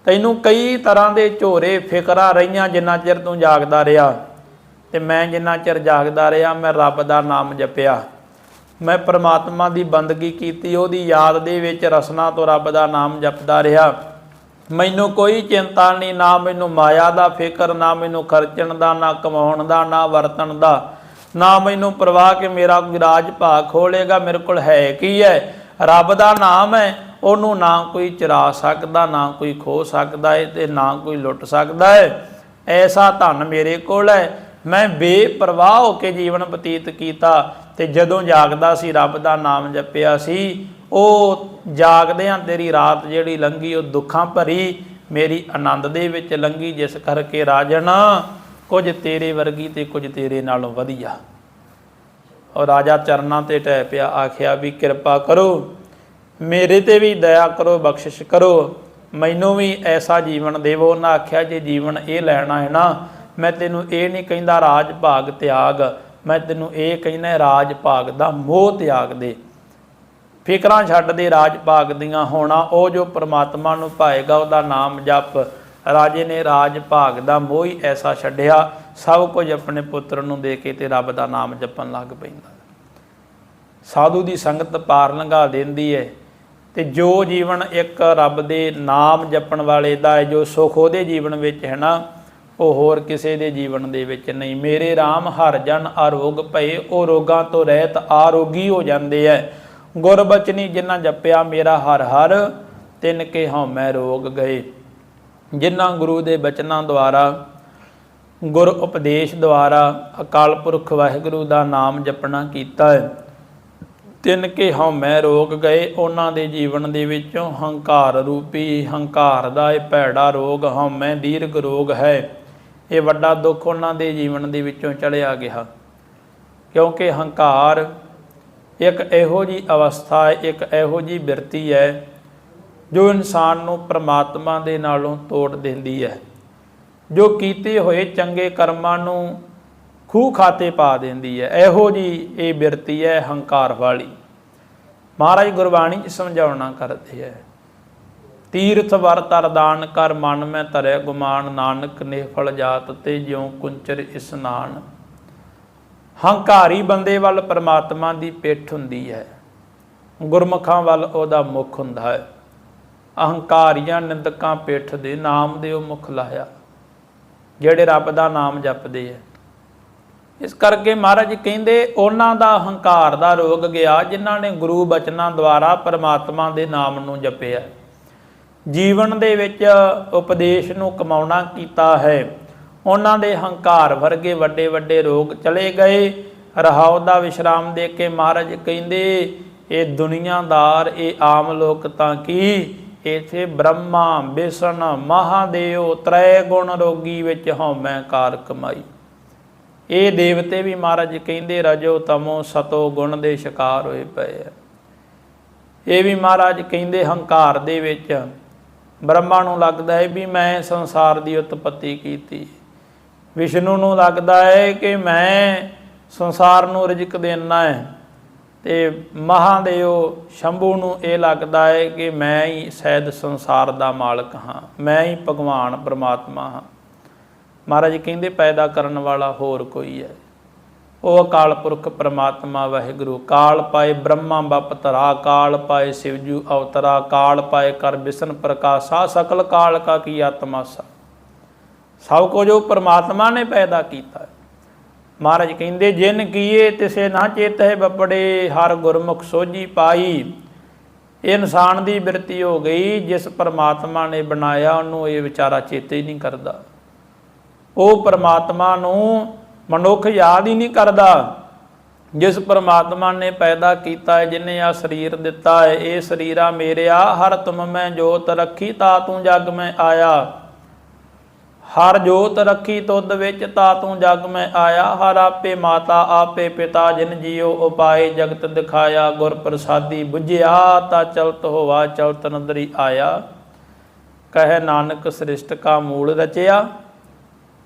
ਤੈਨੂੰ ਕਈ ਤਰ੍ਹਾਂ ਦੇ ਝੋਰੇ ਫਿਕਰਾਂ ਰਹੀਆਂ ਜਿੰਨਾ ਚਿਰ ਤੂੰ ਜਾਗਦਾ ਰਿਹਾ। ਤੇ ਮੈਂ ਜਿੰਨਾ ਚਿਰ ਜਾਗਦਾ ਰਿਹਾ, ਮੈਂ ਰੱਬ ਦਾ ਨਾਮ ਜਪਿਆ। ਮੈਂ ਪਰਮਾਤਮਾ ਦੀ ਬੰਦਗੀ ਕੀਤੀ, ਉਹਦੀ ਯਾਦ ਦੇ ਵਿੱਚ ਰਸਨਾ ਤੋਂ ਰੱਬ ਦਾ ਨਾਮ ਜਪਦਾ ਰਿਹਾ। ਮੈਨੂੰ ਕੋਈ ਚਿੰਤਾ ਨਹੀਂ, ਨਾ ਮੈਨੂੰ ਮਾਇਆ ਦਾ ਫਿਕਰ, ਨਾ ਮੈਨੂੰ ਖਰਚਣ ਦਾ, ਨਾ ਕਮਾਉਣ ਦਾ, ਨਾ ਵਰਤਣ ਦਾ। ਨਾ ਮੈਨੂੰ ਪਰਵਾਹ ਕਿ ਮੇਰਾ ਕੋਈ ਰਾਜ ਭਾਗ ਖੋਲੇਗਾ ਮੇਰੇ ਕੋਲ ਹੈ ਕੀ ਹੈ? ਰੱਬ ਦਾ ਨਾਮ ਹੈ, ਉਹਨੂੰ ਨਾ ਕੋਈ ਚਰਾ ਸਕਦਾ, ਨਾ ਕੋਈ ਖੋ ਸਕਦਾ ਹੈ ਤੇ ਨਾ ਕੋਈ ਲੁੱਟ ਸਕਦਾ ਹੈ ਐਸਾ ਧਨ ਮੇਰੇ ਕੋਲ ਹੈ। ਮੈਂ ਬੇਪਰਵਾਹ ਹੋ ਕੇ ਜੀਵਨ ਬਤੀਤ ਕੀਤਾ ਤੇ ਜਦੋਂ ਜਾਗਦਾ ਸੀ, ਰੱਬ ਦਾ ਨਾਮ ਜਪਿਆ ਸੀ ਉਹ ਜਾਗਦਿਆਂ ਤੇਰੀ ਰਾਤ ਜਿਹੜੀ ਲੰਗੀ ਉਹ ਦੁੱਖਾਂ ਭਰੀ, ਮੇਰੀ ਆਨੰਦ ਦੇ ਵਿੱਚ ਲੰਗੀ ਜਿਸ ਕਰਕੇ ਰਾਜਨ, ਕੁਝ ਤੇਰੇ ਵਰਗੀ ਤੇ ਕੁਝ ਤੇਰੇ ਨਾਲੋਂ ਵਧੀਆ। ਔਰ ਰਾਜਾ ਚਰਨਾਂ ਤੇ ਟਹਿ ਪਿਆ, ਆਖਿਆ ਵੀ ਕਿਰਪਾ ਕਰੋ, ਮੇਰੇ ਤੇ ਵੀ ਦਇਆ ਕਰੋ, ਬਖਸ਼ਿਸ਼ ਕਰੋ, ਮੈਨੂੰ ਵੀ ਐਸਾ ਜੀਵਨ ਦੇਵੋ। ਉਹਨਾਂ ਆਖਿਆ, ਜੇ ਜੀਵਨ ਇਹ ਲੈਣਾ ਹੈ ਨਾ, ਮੈਂ ਤੈਨੂੰ ਇਹ ਨਹੀਂ ਕਹਿੰਦਾ ਰਾਜ ਭਾਗ ਤਿਆਗ, ਮੈਂ ਤੈਨੂੰ ਇਹ ਕਹਿੰਦਾ ਰਾਜ ਭਾਗ ਦਾ ਮੋਹ ਤਿਆਗ ਦੇ। ਫਿਕਰਾਂ ਛੱਡ ਦੇ ਰਾਜ ਭਾਗ ਦੀਆਂ ਹੋਣਾ, ਉਹ ਜੋ ਪ੍ਰਮਾਤਮਾ ਨੂੰ ਭਾਏਗਾ ਉਹਦਾ ਨਾਮ ਜਪ। ਰਾਜੇ ਨੇ ਰਾਜ ਭਾਗ ਦਾ ਮੋਹੀ ਐਸਾ ਛੱਡਿਆ, ਸਭ ਕੁਝ ਆਪਣੇ ਪੁੱਤਰ ਨੂੰ ਦੇ ਕੇ ਤੇ ਰੱਬ ਦਾ ਨਾਮ ਜਪਣ ਲੱਗ ਪੈਂਦਾ। ਸਾਧੂ ਦੀ ਸੰਗਤ ਪਾਰ ਲੰਘਾ ਦਿੰਦੀ ਹੈ ਤੇ ਜੋ ਜੀਵਨ ਇੱਕ ਰੱਬ ਦੇ ਨਾਮ ਜਪਣ ਵਾਲੇ ਦਾ ਹੈ ਜੋ ਸੁਖ ਉਹਦੇ ਜੀਵਨ ਵਿੱਚ ਹੈ ਨਾ, ਉਹ ਹੋਰ ਕਿਸੇ ਦੇ ਜੀਵਨ ਦੇ ਵਿੱਚ ਨਹੀਂ। ਮੇਰੇ RAM ਹਰ ਜਨ ਆਰੋਗ ਭਏ, ਉਹ ਰੋਗਾਂ ਤੋਂ ਰਹਿਤ ਆਰੋਗੀ ਹੋ ਜਾਂਦੇ ਐ ਗੁਰਬਚਨੀ ਜਿਨ੍ਹਾਂ ਜਪਿਆ ਮੇਰਾ ਹਰ ਹਰ, ਤਿੰਨ ਕੇ ਹਉਮੈ ਰੋਗ ਗਏ। ਜਿਨ੍ਹਾਂ ਗੁਰੂ ਦੇ ਬਚਨਾਂ ਦੁਆਰਾ, ਗੁਰ ਉਪਦੇਸ਼ ਦੁਆਰਾ ਅਕਾਲ ਪੁਰਖ ਵਾਹਿਗੁਰੂ ਦਾ ਨਾਮ ਜਪਣਾ ਕੀਤਾ ਹੈ। ਤਿੰਨ ਕੇ ਹਉਮੈ ਰੋਗ ਗਏ, ਉਹਨਾਂ ਦੇ ਜੀਵਨ ਦੇ ਵਿੱਚੋਂ ਹੰਕਾਰ ਰੂਪੀ, ਹੰਕਾਰ ਦਾ ਇਹ ਭੈੜਾ ਰੋਗ ਹਉਮੈ ਦੀਰਘ ਰੋਗ ਹੈ। ਇਹ ਵੱਡਾ ਦੁੱਖ ਉਹਨਾਂ ਦੇ ਜੀਵਨ ਦੇ ਵਿੱਚੋਂ ਚੜਿਆ ਗਿਆ। ਕਿਉਂਕਿ ਹੰਕਾਰ ਇੱਕ ਇਹੋ ਜੀ ਅਵਸਥਾ ਹੈ, ਇੱਕ ਇਹੋ ਜੀ ਬਿਰਤੀ ਹੈ, ਜੋ ਇਨਸਾਨ ਨੂੰ ਪ੍ਰਮਾਤਮਾ ਦੇ ਨਾਲੋਂ ਤੋੜ ਦਿੰਦੀ ਹੈ, ਜੋ ਕੀਤੇ ਹੋਏ ਚੰਗੇ ਕਰਮਾਂ ਨੂੰ ਖੂਹ ਖਾਤੇ ਪਾ ਦਿੰਦੀ ਹੈ। ਇਹੋ ਜੀ ਇਹ ਬਿਰਤੀ ਹੈ, ਹੰਕਾਰ ਵਾਲੀ। ਮਹਾਰਾਜ ਗੁਰਬਾਣੀ ਚ ਸਮਝਾਉਣਾ ਕਰਦੇ ਹੈ, ਤੀਰਥ ਵਰ ਤਰਦਾਨ ਕਰ ਮਨ ਮੈਂ ਧਰਿਆ ਗੁਮਾਨ, ਨਾਨਕ ਨੇ ਫਲ ਜਾਤ ਤੇ ਜਿਉ ਕੁੰਚਰ ਇਸਨਾਨ ਹੰਕਾਰੀ ਬੰਦੇ ਵੱਲ ਪਰਮਾਤਮਾ ਦੀ ਪਿੱਠ ਹੁੰਦੀ ਹੈ। ਗੁਰਮੁਖਾਂ ਵੱਲ ਉਹਦਾ ਮੁਖ ਹੁੰਦਾ ਹੈ। ਅਹੰਕਾਰੀਆਂ ਨਿੰਦਕਾਂ ਪਿੱਠ ਦੇ ਨਾਮ ਦੇ ਉਹ ਮੁਖ ਲਾਇਆ। ਜਿਹੜੇ ਰੱਬ ਦਾ ਨਾਮ ਜਪਦੇ ਆ। ਇਸ ਕਰਕੇ ਮਹਾਰਾਜ ਕਹਿੰਦੇ, ਉਹਨਾਂ ਦਾ ਹੰਕਾਰ ਦਾ ਰੋਗ ਗਿਆ ਜਿਨ੍ਹਾਂ ਨੇ ਗੁਰੂ ਬਚਨਾਂ ਦੁਆਰਾ ਪਰਮਾਤਮਾ ਦੇ ਨਾਮ ਨੂੰ ਜਪਿਆ। ਜੀਵਨ ਦੇ ਵਿੱਚ ਉਪਦੇਸ਼ ਨੂੰ ਕਮਾਉਣਾ ਕੀਤਾ ਹੈ। ਉਹਨਾਂ ਦੇ ਹੰਕਾਰ ਵਰਗੇ ਵੱਡੇ ਵੱਡੇ ਰੋਗ ਚਲੇ ਗਏ। ਰਹਾਉ ਦਾ ਵਿਸ਼ਰਾਮ ਦੇ ਕੇ ਮਹਾਰਾਜ ਕਹਿੰਦੇ, ਇਹ ਦੁਨੀਆਦਾਰ, ਇਹ ਆਮ ਲੋਕ ਤਾਂ ਕੀ? ਇਥੇ ਬ੍ਰਹਮਾ ਵਿਸ਼ਨ ਮਹਾਦੇਵ, ਤ੍ਰੈ ਗੁਣ ਰੋਗੀ ਵਿੱਚ ਹਉਮੈ ਕਾਰ ਕਮਾਈ। ਇਹ ਦੇਵਤੇ ਵੀ ਮਹਾਰਾਜ ਕਹਿੰਦੇ, ਰਜੋ ਤਮੋ ਸਤੋ ਗੁਣ ਦੇ ਸ਼ਿਕਾਰ ਹੋਏ ਪਏ ਆ। ਇਹ ਵੀ ਮਹਾਰਾਜ ਕਹਿੰਦੇ, ਹੰਕਾਰ ਦੇ ਵਿੱਚ ਬ੍ਰਹਮਾ ਨੂੰ ਲੱਗਦਾ ਹੈ ਵੀ ਮੈਂ ਸੰਸਾਰ ਦੀ ਉਤਪਤੀ ਕੀਤੀ ਵਿਸ਼ਨੂੰ ਨੂੰ ਲੱਗਦਾ ਹੈ ਕਿ ਮੈਂ ਸੰਸਾਰ ਨੂੰ ਰਿਜਕ ਦੇਣਾ ਹੈ ਤੇ ਮਹਾਦੇਵ ਸ਼ੰਭੂ ਨੂੰ ਇਹ ਲੱਗਦਾ ਹੈ ਕਿ ਮੈਂ ਹੀ ਸ਼ਾਇਦ ਸੰਸਾਰ ਦਾ ਮਾਲਕ ਹਾਂ। ਮੈਂ ਹੀ ਭਗਵਾਨ ਪ੍ਰਮਾਤਮਾ ਹਾਂ। ਮਹਾਰਾਜ ਕਹਿੰਦੇ, ਪੈਦਾ ਕਰਨ ਵਾਲਾ ਹੋਰ ਕੋਈ ਹੈ। ਉਹ ਅਕਾਲ ਪੁਰਖ ਪ੍ਰਮਾਤਮਾ, ਵਾਹਿਗੁਰੂ। ਕਾਲ ਪਾਏ ਬ੍ਰਹਮਾ ਬਪ ਤਰਾ ਕਾਲ ਪਾਏ ਸਿਵਜੂ ਅਵਤਰਾ, ਕਾਲ ਪਾਏ ਕਰ ਬਿਸ਼ਨ ਪ੍ਰਕਾਸ਼ਾ, ਸਕਲ ਕਾਲ ਕਾ ਕੀ ਆਤਮਾ ਸਾ। ਸਭ ਕੁਝ ਉਹ ਪਰਮਾਤਮਾ ਨੇ ਪੈਦਾ ਕੀਤਾ ਮਹਾਰਾਜ ਕਹਿੰਦੇ, ਜਿਨ ਕੀਏ ਤਿਸੇ ਨਾ ਚੇਤਹਿ ਬਪੜੇ ਹਰ ਗੁਰਮੁਖ ਸੋਝੀ ਪਾਈ। ਇਹ ਇਨਸਾਨ ਦੀ ਬਿਰਤੀ ਹੋ ਗਈ, ਜਿਸ ਪਰਮਾਤਮਾ ਨੇ ਬਣਾਇਆ, ਉਹਨੂੰ ਇਹ ਵਿਚਾਰਾ ਚੇਤੇ ਹੀ ਨਹੀਂ ਕਰਦਾ। ਉਹ ਪਰਮਾਤਮਾ ਨੂੰ ਮਨੁੱਖ ਯਾਦ ਹੀ ਨਹੀਂ ਕਰਦਾ, ਜਿਸ ਪਰਮਾਤਮਾ ਨੇ ਪੈਦਾ ਕੀਤਾ ਹੈ, ਜਿਨੇ ਆ ਸਰੀਰ ਦਿੱਤਾ ਹੈ, ਇਹ ਸਰੀਰਾ ਮੇਰਿਆ, ਹਰ ਤੁਮ ਮੈਂ ਜੋਤ ਰੱਖੀ, ਤਾ ਤੂੰ ਜਗ ਮੈਂ ਆਇਆ। ਹਰ ਜੋਤ ਰੱਖੀ ਤੁਧ ਵਿੱਚ, ਤਾ ਤੂੰ ਜਗ ਮੈਂ ਆਇਆ। ਹਰ ਆਪੇ ਮਾਤਾ, ਆਪੇ ਪਿਤਾ, ਜਿਨ ਜੀਉ ਉਪਾਏ, ਜਗਤ ਦਿਖਾਇਆ, ਗੁਰ ਪ੍ਰਸਾਦੀ 부ਝਿਆ ਤਾ ਚਲਤ ਹੋਵਾ ਚਲਤ ਨਦਰੀ ਆਇਆ। ਕਹੇ ਨਾਨਕ ਸ੍ਰਿਸ਼ਟ ਕਾ ਮੂਲ ਰਚਿਆ।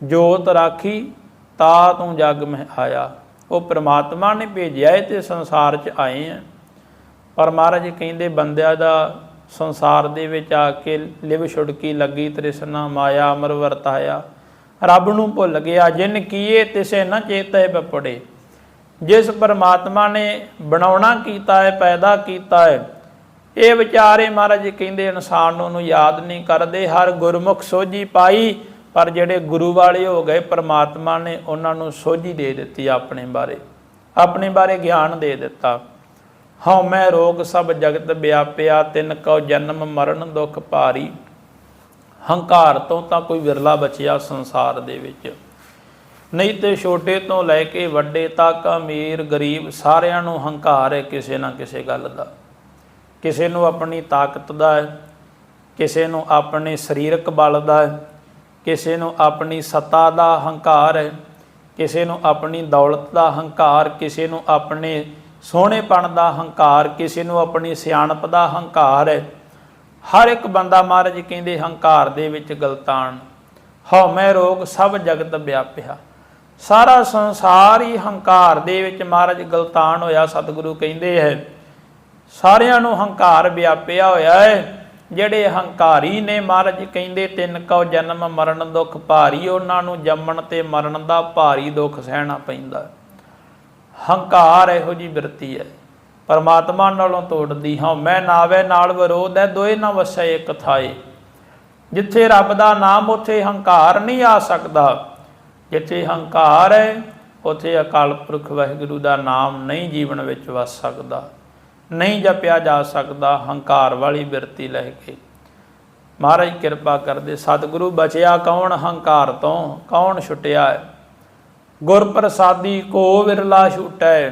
ਜੋਤ ਰਾਖੀ, ਤਾ ਤੂੰ ਜਗ ਮੈਂ ਆਇਆ। ਉਹ ਪ੍ਰਮਾਤਮਾ ਨੇ ਭੇਜਿਆ ਏ ਤੇ ਸੰਸਾਰ 'ਚ ਆਏ ਆ। ਪਰ ਮਹਾਰਾਜ ਕਹਿੰਦੇ, ਬੰਦਿਆਂ ਦਾ ਸੰਸਾਰ ਦੇ ਵਿੱਚ ਆ ਕੇ ਲਿਵ ਛੁੜਕੀ ਲੱਗੀ, ਤ੍ਰਿਸ਼ਨਾ ਮਾਇਆ, ਅਮਰ ਵਰਤਾਇਆ। ਰੱਬ ਨੂੰ ਭੁੱਲ ਗਿਆ, ਜਿਨ ਕੀਏ ਤਿਸੇ ਨਾ ਚੇਤੇ ਬਪੜੇ। ਜਿਸ ਪਰਮਾਤਮਾ ਨੇ ਬਣਾਉਣਾ ਕੀਤਾ ਹੈ, ਪੈਦਾ ਕੀਤਾ ਹੈ, ਇਹ ਵਿਚਾਰੇ ਮਹਾਰਾਜ ਕਹਿੰਦੇ ਇਨਸਾਨ ਨੂੰ ਉਹਨੂੰ ਯਾਦ ਨਹੀਂ ਕਰਦੇ, ਹਰ ਗੁਰਮੁਖ ਸੋਝੀ ਪਾਈ, ਪਰ ਜਿਹੜੇ ਗੁਰੂ ਵਾਲੇ ਹੋ ਗਏ, ਪਰਮਾਤਮਾ ਨੇ ਉਹਨਾਂ ਨੂੰ ਸੋਝੀ ਦੇ ਦਿੱਤੀ ਆਪਣੇ ਬਾਰੇ ਆਪਣੇ ਬਾਰੇ ਗਿਆਨ ਦੇ ਦਿੱਤਾ। ਹਉ ਮੈਂ ਰੋਗ ਸਭ ਜਗਤ ਵਿਆਪਿਆ, ਤਿੰਨ ਕਉ ਜਨਮ ਮਰਨ ਦੁਖ ਭਾਰੀ। ਹੰਕਾਰ ਤੋਂ ਤਾਂ ਕੋਈ ਵਿਰਲਾ ਬਚਿਆ ਸੰਸਾਰ ਦੇ ਵਿੱਚ। ਨਹੀਂ ਤੇ ਛੋਟੇ ਤੋਂ ਲੈ ਕੇ ਵੱਡੇ ਤੱਕ ਅਮੀਰ ਗਰੀਬ ਸਾਰਿਆਂ ਨੂੰ ਹੰਕਾਰ ਹੈ ਕਿਸੇ ਨਾ ਕਿਸੇ ਗੱਲ ਦਾ। ਕਿਸੇ ਨੂੰ ਆਪਣੀ ਤਾਕਤ ਦਾ ਹੈ, ਕਿਸੇ ਨੂੰ ਆਪਣੇ ਸਰੀਰਕ ਬਲ ਦਾ ਹੈ, ਕਿਸੇ ਨੂੰ ਆਪਣੀ ਸੱਤਾ ਦਾ ਹੰਕਾਰ ਹੈ, ਕਿਸੇ ਨੂੰ ਆਪਣੀ ਦੌਲਤ ਦਾ ਹੰਕਾਰ, ਕਿਸੇ ਨੂੰ ਆਪਣੇ ਸੋਹਣੇਪਣ ਦਾ ਹੰਕਾਰ, ਕਿਸੇ ਨੂੰ ਆਪਣੀ ਸਿਆਣਪ ਦਾ ਹੰਕਾਰ ਹੈ। ਹਰ ਇੱਕ ਬੰਦਾ ਮਹਾਰਾਜ ਕਹਿੰਦੇ, ਹੰਕਾਰ ਦੇ ਵਿੱਚ ਗਲਤਾਨ। ਹਉ ਰੋਗ ਸਭ ਜਗਤ ਵਿਆਪਿਆ। ਸਾਰਾ ਸੰਸਾਰ ਹੀ ਹੰਕਾਰ ਦੇ ਵਿੱਚ ਮਹਾਰਾਜ ਗਲਤਾਨ ਹੋਇਆ, ਸਤਿਗੁਰੂ ਕਹਿੰਦੇ ਹੈ। ਸਾਰਿਆਂ ਨੂੰ ਹੰਕਾਰ ਵਿਆਪਿਆ ਹੋਇਆ ਹੈ। ਜਿਹੜੇ ਹੰਕਾਰੀ ਨੇ ਮਹਾਰਾਜ ਕਹਿੰਦੇ, ਤਿੰਨ ਕਉ ਜਨਮ ਮਰਨ ਦੁੱਖ ਭਾਰੀ, ਉਹਨਾਂ ਨੂੰ ਜੰਮਣ ਤੇ ਮਰਨ ਦਾ ਭਾਰੀ ਦੁੱਖ ਸਹਿਣਾ ਪੈਂਦਾ। ਹੰਕਾਰ ਇਹੋ ਜੀ ਬਿਰਤੀ ਹੈ। ਪਰਮਾਤਮਾ ਨਾਲੋਂ ਤੋੜਦੀ ਹਾਂ। ਮੈਂ ਨਾਵੇ ਨਾਲ ਵਿਰੋਧ ਹੈ, ਦੋਏ ਨਾ ਵਸੈ ਇੱਕ ਥਾਏ। ਜਿੱਥੇ ਰੱਬ ਦਾ ਨਾਮ, ਉੱਥੇ ਹੰਕਾਰ ਨਹੀਂ ਆ ਸਕਦਾ। ਜਿੱਥੇ ਹੰਕਾਰ ਹੈ, ਉੱਥੇ ਅਕਾਲ ਪੁਰਖ ਵਾਹਿਗੁਰੂ ਦਾ ਨਾਮ ਨਹੀਂ ਜੀਵਨ ਵਿੱਚ ਵਸ ਸਕਦਾ। ਨਹੀਂ ਜਪਿਆ ਜਾ ਸਕਦਾ ਹੰਕਾਰ ਵਾਲੀ ਬਿਰਤੀ ਲੈ ਕੇ। ਮਹਾਰਾਜ ਕਿਰਪਾ ਕਰਦੇ, ਸਤਿਗੁਰੂ ਬਚਿਆ ਕੌਣ ਹੰਕਾਰ ਤੋਂ? ਕੌਣ ਛੁਟਿਆ ਹੈ? ਗੁਰ ਪ੍ਰਸਾਦੀ ਕੋ ਵਿਰਲਾ ਛੁਟੈ,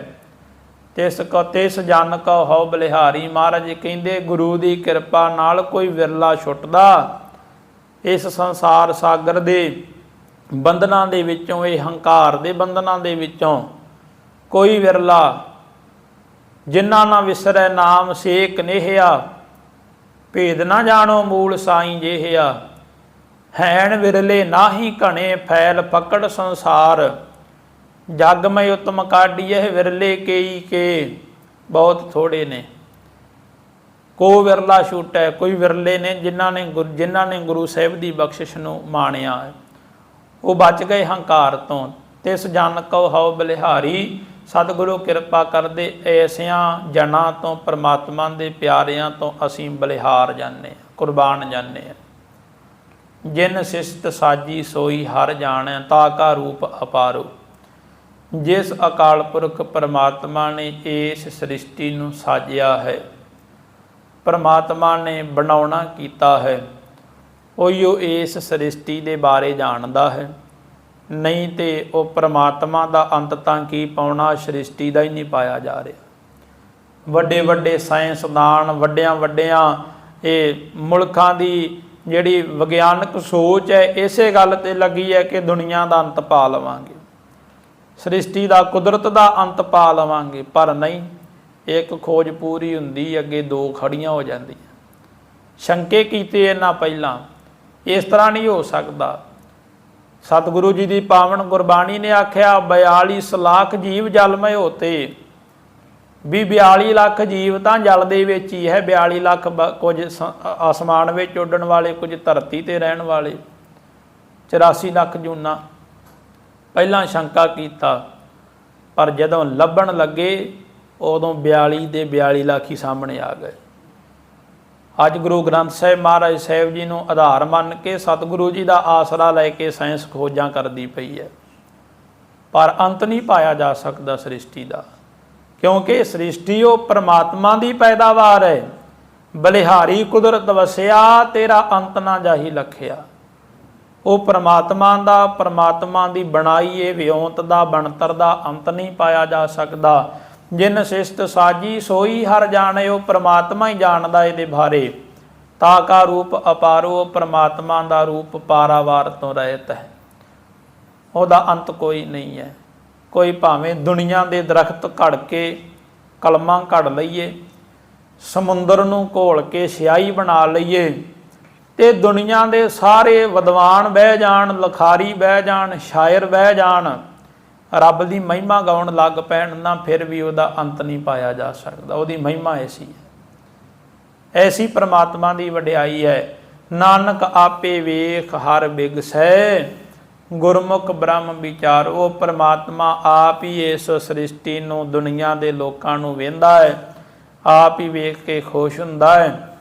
ਤਿਸ ਕੋ ਤਿਸ ਜਨ ਕੋ ਹਉ ਬਲਿਹਾਰੀ। ਮਹਾਰਾਜ ਕਹਿੰਦੇ, ਗੁਰੂ ਦੀ ਕਿਰਪਾ ਨਾਲ ਕੋਈ ਵਿਰਲਾ ਛੁੱਟਦਾ ਇਸ ਸੰਸਾਰ ਸਾਗਰ ਦੇ ਬੰਧਨਾਂ ਦੇ ਵਿੱਚੋਂ, ਇਹ ਹੰਕਾਰ ਦੇ ਬੰਧਨਾਂ ਦੇ ਵਿੱਚੋਂ ਕੋਈ ਵਿਰਲਾ, ਜਿਨ੍ਹਾਂ ਨਾ ਵਿਸਰੈ ਨਾਮ ਸੇਕ ਨੇਹਿਆ, ਭੇਦ ਨਾ ਜਾਣੋ ਮੂਲ ਸਾਈਂ ਜਿਹਿਆ ਹੈਣ ਵਿਰਲੇ ਨਾਹੀ ਘਣੇ ਫੈਲ ਫਕੜ ਸੰਸਾਰ। ਜਗ ਮੈਂ ਉਤਮ ਕਾਢੀਏ ਵਿਰਲੇ ਕੇਈ ਕੇ। ਬਹੁਤ ਥੋੜੇ ਨੇ। ਕੋ ਵਿਰਲਾ ਛੂਟੈ, ਕੋਈ ਵਿਰਲੇ ਨੇ, ਜਿਨ੍ਹਾਂ ਨੇ ਗੁਰ- ਜਿਨ੍ਹਾਂ ਨੇ ਗੁਰੂ ਸਾਹਿਬ ਦੀ ਬਖਸ਼ਿਸ਼ ਨੂੰ ਮਾਣਿਆ। ਹੈ ਉਹ ਬਚ ਗਏ ਹੰਕਾਰ ਤੋਂ। ਤਿਸ ਜਨ ਕਉ ਹਉ ਬਲਿਹਾਰੀ, ਸਤਿਗੁਰੂ ਕਿਰਪਾ ਕਰਦੇ ਐਸਿਆਂ ਜਨਾਂ ਤੋਂ, ਪਰਮਾਤਮਾ ਦੇ ਪਿਆਰਿਆਂ ਤੋਂ ਅਸੀਂ ਬਲਿਹਾਰ ਜਾਂਦੇ ਹਾਂ, ਕੁਰਬਾਨ ਜਾਂਦੇ ਹਾਂ। ਜਿਨ ਸਿਸਤ ਸਾਜੀ ਸੋਈ ਹਰ ਜਾਣੈ, ਤਾ ਕਾ ਰੂਪ ਅਪਾਰੋ। ਜਿਸ ਅਕਾਲ ਪੁਰਖ ਪਰਮਾਤਮਾ ਨੇ ਇਸ ਸ੍ਰਿਸ਼ਟੀ ਨੂੰ ਸਾਜਿਆ ਹੈ, ਪਰਮਾਤਮਾ ਨੇ ਬਣਾਉਣਾ ਕੀਤਾ ਹੈ, ਉਹੀਓ ਇਸ ਸ੍ਰਿਸ਼ਟੀ ਦੇ ਬਾਰੇ ਜਾਣਦਾ ਹੈ। ਨਹੀਂ ਤੇ ਉਹ ਪਰਮਾਤਮਾ ਦਾ ਅੰਤ ਤਾਂ ਕੀ ਪਾਉਣਾ, ਸ੍ਰਿਸ਼ਟੀ ਦਾ ਹੀ ਨਹੀਂ ਪਾਇਆ ਜਾ ਰਿਹਾ। ਵੱਡੇ ਵੱਡੇ ਸਾਇੰਸਦਾਨ ਵੱਡਿਆਂ ਵੱਡਿਆਂ ਇਹ ਮੁਲਕਾਂ ਦੀ ਜਿਹੜੀ ਵਿਗਿਆਨਕ ਸੋਚ ਹੈ, ਇਸੇ ਗੱਲ ਤੇ ਲੱਗੀ ਹੈ ਕਿ ਦੁਨੀਆ ਦਾ ਅੰਤ ਪਾ ਲਵਾਂਗੇ। ਸ੍ਰਿਸ਼ਟੀ ਦਾ ਕੁਦਰਤ ਦਾ ਅੰਤ ਪਾ ਲਵਾਂਗੇ, ਪਰ ਨਹੀਂ, ਇੱਕ ਖੋਜ ਪੂਰੀ ਹੁੰਦੀ, ਅੱਗੇ ਦੋ ਖੜੀਆਂ ਹੋ ਜਾਂਦੀਆਂ। ਸ਼ੰਕੇ ਕੀਤੇ ਇਹਨਾਂ ਪਹਿਲਾਂ, ਇਸ ਤਰ੍ਹਾਂ ਨਹੀਂ ਹੋ ਸਕਦਾ। ਸਤਿਗੁਰੂ ਜੀ ਦੀ ਪਾਵਨ ਗੁਰਬਾਣੀ ਨੇ ਆਖਿਆ 42 ਲੱਖ ਜੀਵ ਜਲ ਮੈ ਹੋਤੇ। ਵੀ 42 ਲੱਖ ਜੀਵ ਤਾਂ ਜਲ ਦੇ ਵਿੱਚ ਹੀ ਹੈ 42 ਲੱਖ ਬ- ਕੁਝ ਸ- ਆਸਮਾਨ ਵਿੱਚ ਉੱਡਣ ਵਾਲੇ, ਕੁਝ ਧਰਤੀ ਤੇ ਰਹਿਣ ਵਾਲੇ। 84 ਲੱਖ ਜੂਨਾ। ਪਹਿਲਾਂ ਸ਼ੰਕਾ ਕੀਤਾ, ਪਰ ਜਦੋਂ ਲੱਭਣ ਲੱਗੇ, ਉਦੋਂ 42 ਦੇ 42 ਲੱਖ ਸਾਹਮਣੇ ਆ ਗਏ। ਅੱਜ ਗੁਰੂ ਗ੍ਰੰਥ ਸਾਹਿਬ ਮਹਾਰਾਜ ਸਾਹਿਬ ਜੀ ਨੂੰ ਆਧਾਰ ਮੰਨ ਕੇ ਸਤਿਗੁਰੂ ਜੀ ਦਾ ਆਸਰਾ ਲੈ ਕੇ ਸਾਇੰਸ ਖੋਜਾਂ ਕਰਦੀ ਪਈ ਹੈ। ਪਰ ਅੰਤ ਨਹੀਂ ਪਾਇਆ ਜਾ ਸਕਦਾ ਸ੍ਰਿਸ਼ਟੀ ਦਾ, ਕਿਉਂਕਿ ਸ੍ਰਿਸ਼ਟੀ ਉਹ ਪਰਮਾਤਮਾ ਦੀ ਪੈਦਾਵਾਰ ਹੈ। ਬਲਿਹਾਰੀ ਕੁਦਰਤ ਵਸਿਆ, ਤੇਰਾ ਅੰਤ ਨਾ ਜਾਹੀ ਲਖਿਆ। ਉਹ ਪਰਮਾਤਮਾ ਦਾ, ਪਰਮਾਤਮਾ ਦੀ ਬਣਾਈ ਇਹ ਵਿਉਂਤ ਦਾ, ਬਣਤਰ ਦਾ ਅੰਤ ਨਹੀਂ ਪਾਇਆ ਜਾ ਸਕਦਾ। ਜਿਨ ਸਿਸ਼ਟ ਸਾਜੀ ਸੋਈ ਹਰ ਜਾਣੇ, ਉਹ ਪਰਮਾਤਮਾ ਹੀ ਜਾਣਦਾ ਇਹਦੇ ਬਾਰੇ। ਤਾ ਕਾ ਰੂਪ ਅਪਾਰੋ ਪਰਮਾਤਮਾ ਦਾ ਰੂਪ ਪਾਰਾਵਾਰ ਤੋਂ ਰਹਿਤ ਹੈ। ਉਹਦਾ ਅੰਤ ਕੋਈ ਨਹੀਂ ਹੈ। ਕੋਈ ਭਾਵੇਂ ਦੁਨੀਆ ਦੇ ਦਰਖਤ ਘੜ ਕੇ, ਕਲਮਾਂ ਘੜ ਲਈਏ, ਸਮੁੰਦਰ ਨੂੰ ਘੋਲ ਕੇ ਸਿਆਹੀ ਬਣਾ ਲਈਏ ਤੇ ਦੁਨੀਆ ਦੇ ਸਾਰੇ ਵਿਦਵਾਨ ਬਹਿ ਜਾਣ, ਲਖਾਰੀ ਬਹਿ ਜਾਣ, ਸ਼ਾਇਰ ਬਹਿ ਜਾਣ, ਰੱਬ ਦੀ ਮਹਿਮਾ ਗਾਉਣ ਲੱਗ ਪੈਣ, ਨਾ ਫਿਰ ਵੀ ਉਹਦਾ ਅੰਤ ਨਹੀਂ ਪਾਇਆ ਜਾ ਸਕਦਾ। ਉਹਦੀ ਮਹਿਮਾ ਐਸੀ ਹੈ। ਐਸੀ ਪ੍ਰਮਾਤਮਾ ਦੀ ਵਡਿਆਈ ਹੈ, ਨਾਨਕ ਆਪੇ ਵੇਖ ਹਰ ਬਿਗਸੈ ਗੁਰਮੁਖ ਬ੍ਰਹਮ ਵਿਚਾਰ, ਉਹ ਪ੍ਰਮਾਤਮਾ ਆਪ ਹੀ ਇਸ ਸ੍ਰਿਸ਼ਟੀ ਨੂੰ ਦੁਨੀਆ ਦੇ ਲੋਕਾਂ ਨੂੰ ਵੇਂਦਾ ਹੈ, ਆਪ ਹੀ ਵੇਖ ਕੇ ਖੁਸ਼ ਹੁੰਦਾ ਹੈ।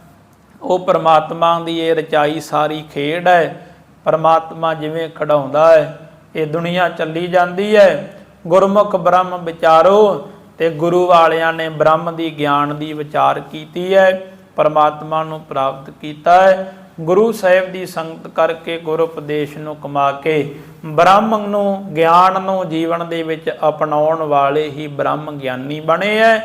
ਉਹ ਪਰਮਾਤਮਾ ਦੀ ਇਹ ਰਚਾਈ ਸਾਰੀ ਖੇਡ ਹੈ। ਪਰਮਾਤਮਾ ਜਿਵੇਂ ਖੜਾਉਂਦਾ ਹੈ, ਇਹ ਦੁਨੀਆ ਚੱਲੀ ਜਾਂਦੀ ਹੈ। ਗੁਰਮੁਖ ਬ੍ਰਹਮ ਵਿਚਾਰੋ ਤੇ ਗੁਰੂ ਵਾਲਿਆਂ ਨੇ ਬ੍ਰਹਮ ਦੀ ਗਿਆਨ ਦੀ ਵਿਚਾਰ ਕੀਤੀ ਹੈ, ਪਰਮਾਤਮਾ ਨੂੰ ਪ੍ਰਾਪਤ ਕੀਤਾ ਹੈ। ਗੁਰੂ ਸਾਹਿਬ ਦੀ ਸੰਗਤ ਕਰਕੇ ਗੁਰ ਉਪਦੇਸ਼ ਨੂੰ ਕਮਾ ਕੇ ਬ੍ਰਹਮ ਨੂੰ, ਗਿਆਨ ਨੂੰ ਜੀਵਨ ਦੇ ਵਿੱਚ ਅਪਣਾਉਣ ਵਾਲੇ ਹੀ ਬ੍ਰਹਮ ਗਿਆਨੀ ਬਣੇ ਐ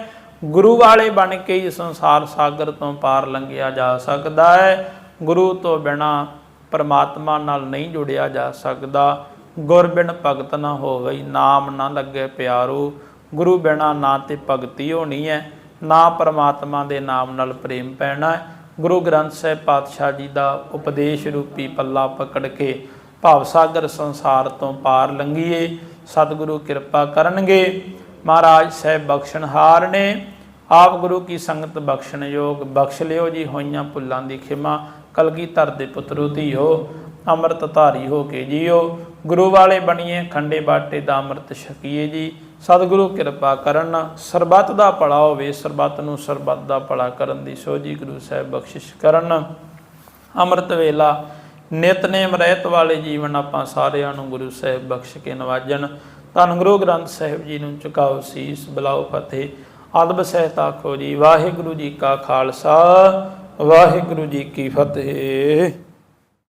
ਗੁਰੂ ਵਾਲੇ ਬਣ ਕੇ ਹੀ ਸੰਸਾਰ ਸਾਗਰ ਤੋਂ ਪਾਰ ਲੰਘਿਆ ਜਾ ਸਕਦਾ ਹੈ। ਗੁਰੂ ਤੋਂ ਬਿਨਾ ਪਰਮਾਤਮਾ ਨਾਲ ਨਹੀਂ ਜੁੜਿਆ ਜਾ ਸਕਦਾ। ਗੁਰ ਬਿਨ ਭਗਤ ਨਾ ਹੋਵੇ, ਨਾਮ ਨਾ ਲੱਗੇ ਪਿਆਰੋ। ਗੁਰੂ ਬਿਨਾ ਨਾ ਤੇ ਭਗਤੀ ਹੋਣੀ ਹੈ। ਨਾ ਪਰਮਾਤਮਾ ਦੇ ਨਾਮ ਨਾਲ ਪ੍ਰੇਮ ਪੈਣਾ ਹੈ। ਗੁਰੂ ਗ੍ਰੰਥ ਸਾਹਿਬ ਪਾਤਸ਼ਾਹ ਜੀ ਦਾ ਉਪਦੇਸ਼ ਰੂਪੀ ਪੱਲਾ ਪਕੜ ਕੇ ਭਾਵ ਸਾਗਰ ਸੰਸਾਰ ਤੋਂ ਪਾਰ ਲੰਘੀਏ। ਸਤਿਗੁਰੂ ਕਿਰਪਾ ਕਰਨਗੇ। ਮਹਾਰਾਜ ਸਾਹਿਬ ਬਖਸ਼ਣਹਾਰ ਨੇ, ਆਪ ਗੁਰੂ ਕੀ ਸੰਗਤ ਬਖਸ਼ਣ ਯੋਗ। ਬਖਸ਼ ਲਿਓ ਜੀ ਹੋਈਆਂ ਭੁੱਲਾਂ ਦੀ ਖਿਮਾ, ਕਲਗੀਧਰ ਦੇ ਪੁੱਤਰੋ ਧੀਓ, ਅੰਮ੍ਰਿਤ ਧਾਰੀ ਹੋ ਕੇ ਜੀਓ। ਗੁਰੂ ਵਾਲੇ ਬਣੀਏ, ਖੰਡੇ ਬਾਟੇ ਦਾ ਅੰਮ੍ਰਿਤ ਛਕੀਏ ਜੀ। ਸਤਿਗੁਰੂ ਕਿਰਪਾ ਕਰਨ, ਸਰਬੱਤ ਦਾ ਭਲਾ ਹੋਵੇ, ਸਰਬੱਤ ਨੂੰ ਸਰਬੱਤ ਦਾ ਭਲਾ ਕਰਨ ਦੀ ਸੋਝੀ ਗੁਰੂ ਸਾਹਿਬ ਬਖਸ਼ਿਸ਼ ਕਰਨ। ਅੰਮ੍ਰਿਤ ਵੇਲਾ, ਨਿਤਨੇਮ ਰਹਿਤ ਵਾਲੇ ਜੀਵਨ ਆਪਾਂ ਸਾਰਿਆਂ ਨੂੰ ਗੁਰੂ ਸਾਹਿਬ ਬਖਸ਼ ਕੇ ਨਵਾਜਣ। ਧੰਨ ਗੁਰੂ ਗ੍ਰੰਥ ਸਾਹਿਬ ਜੀ ਨੂੰ ਝੁਕਾਓ ਸੀਸ, ਬਲਾਓ ਫਤਿਹ। ਅਦਬ ਸਹਿਤ ਆਖੋ ਜੀ, ਵਾਹਿਗੁਰੂ ਜੀ ਕਾ ਖਾਲਸਾ, ਵਾਹਿਗੁਰੂ ਜੀ ਕੀ ਫਤਿਹ।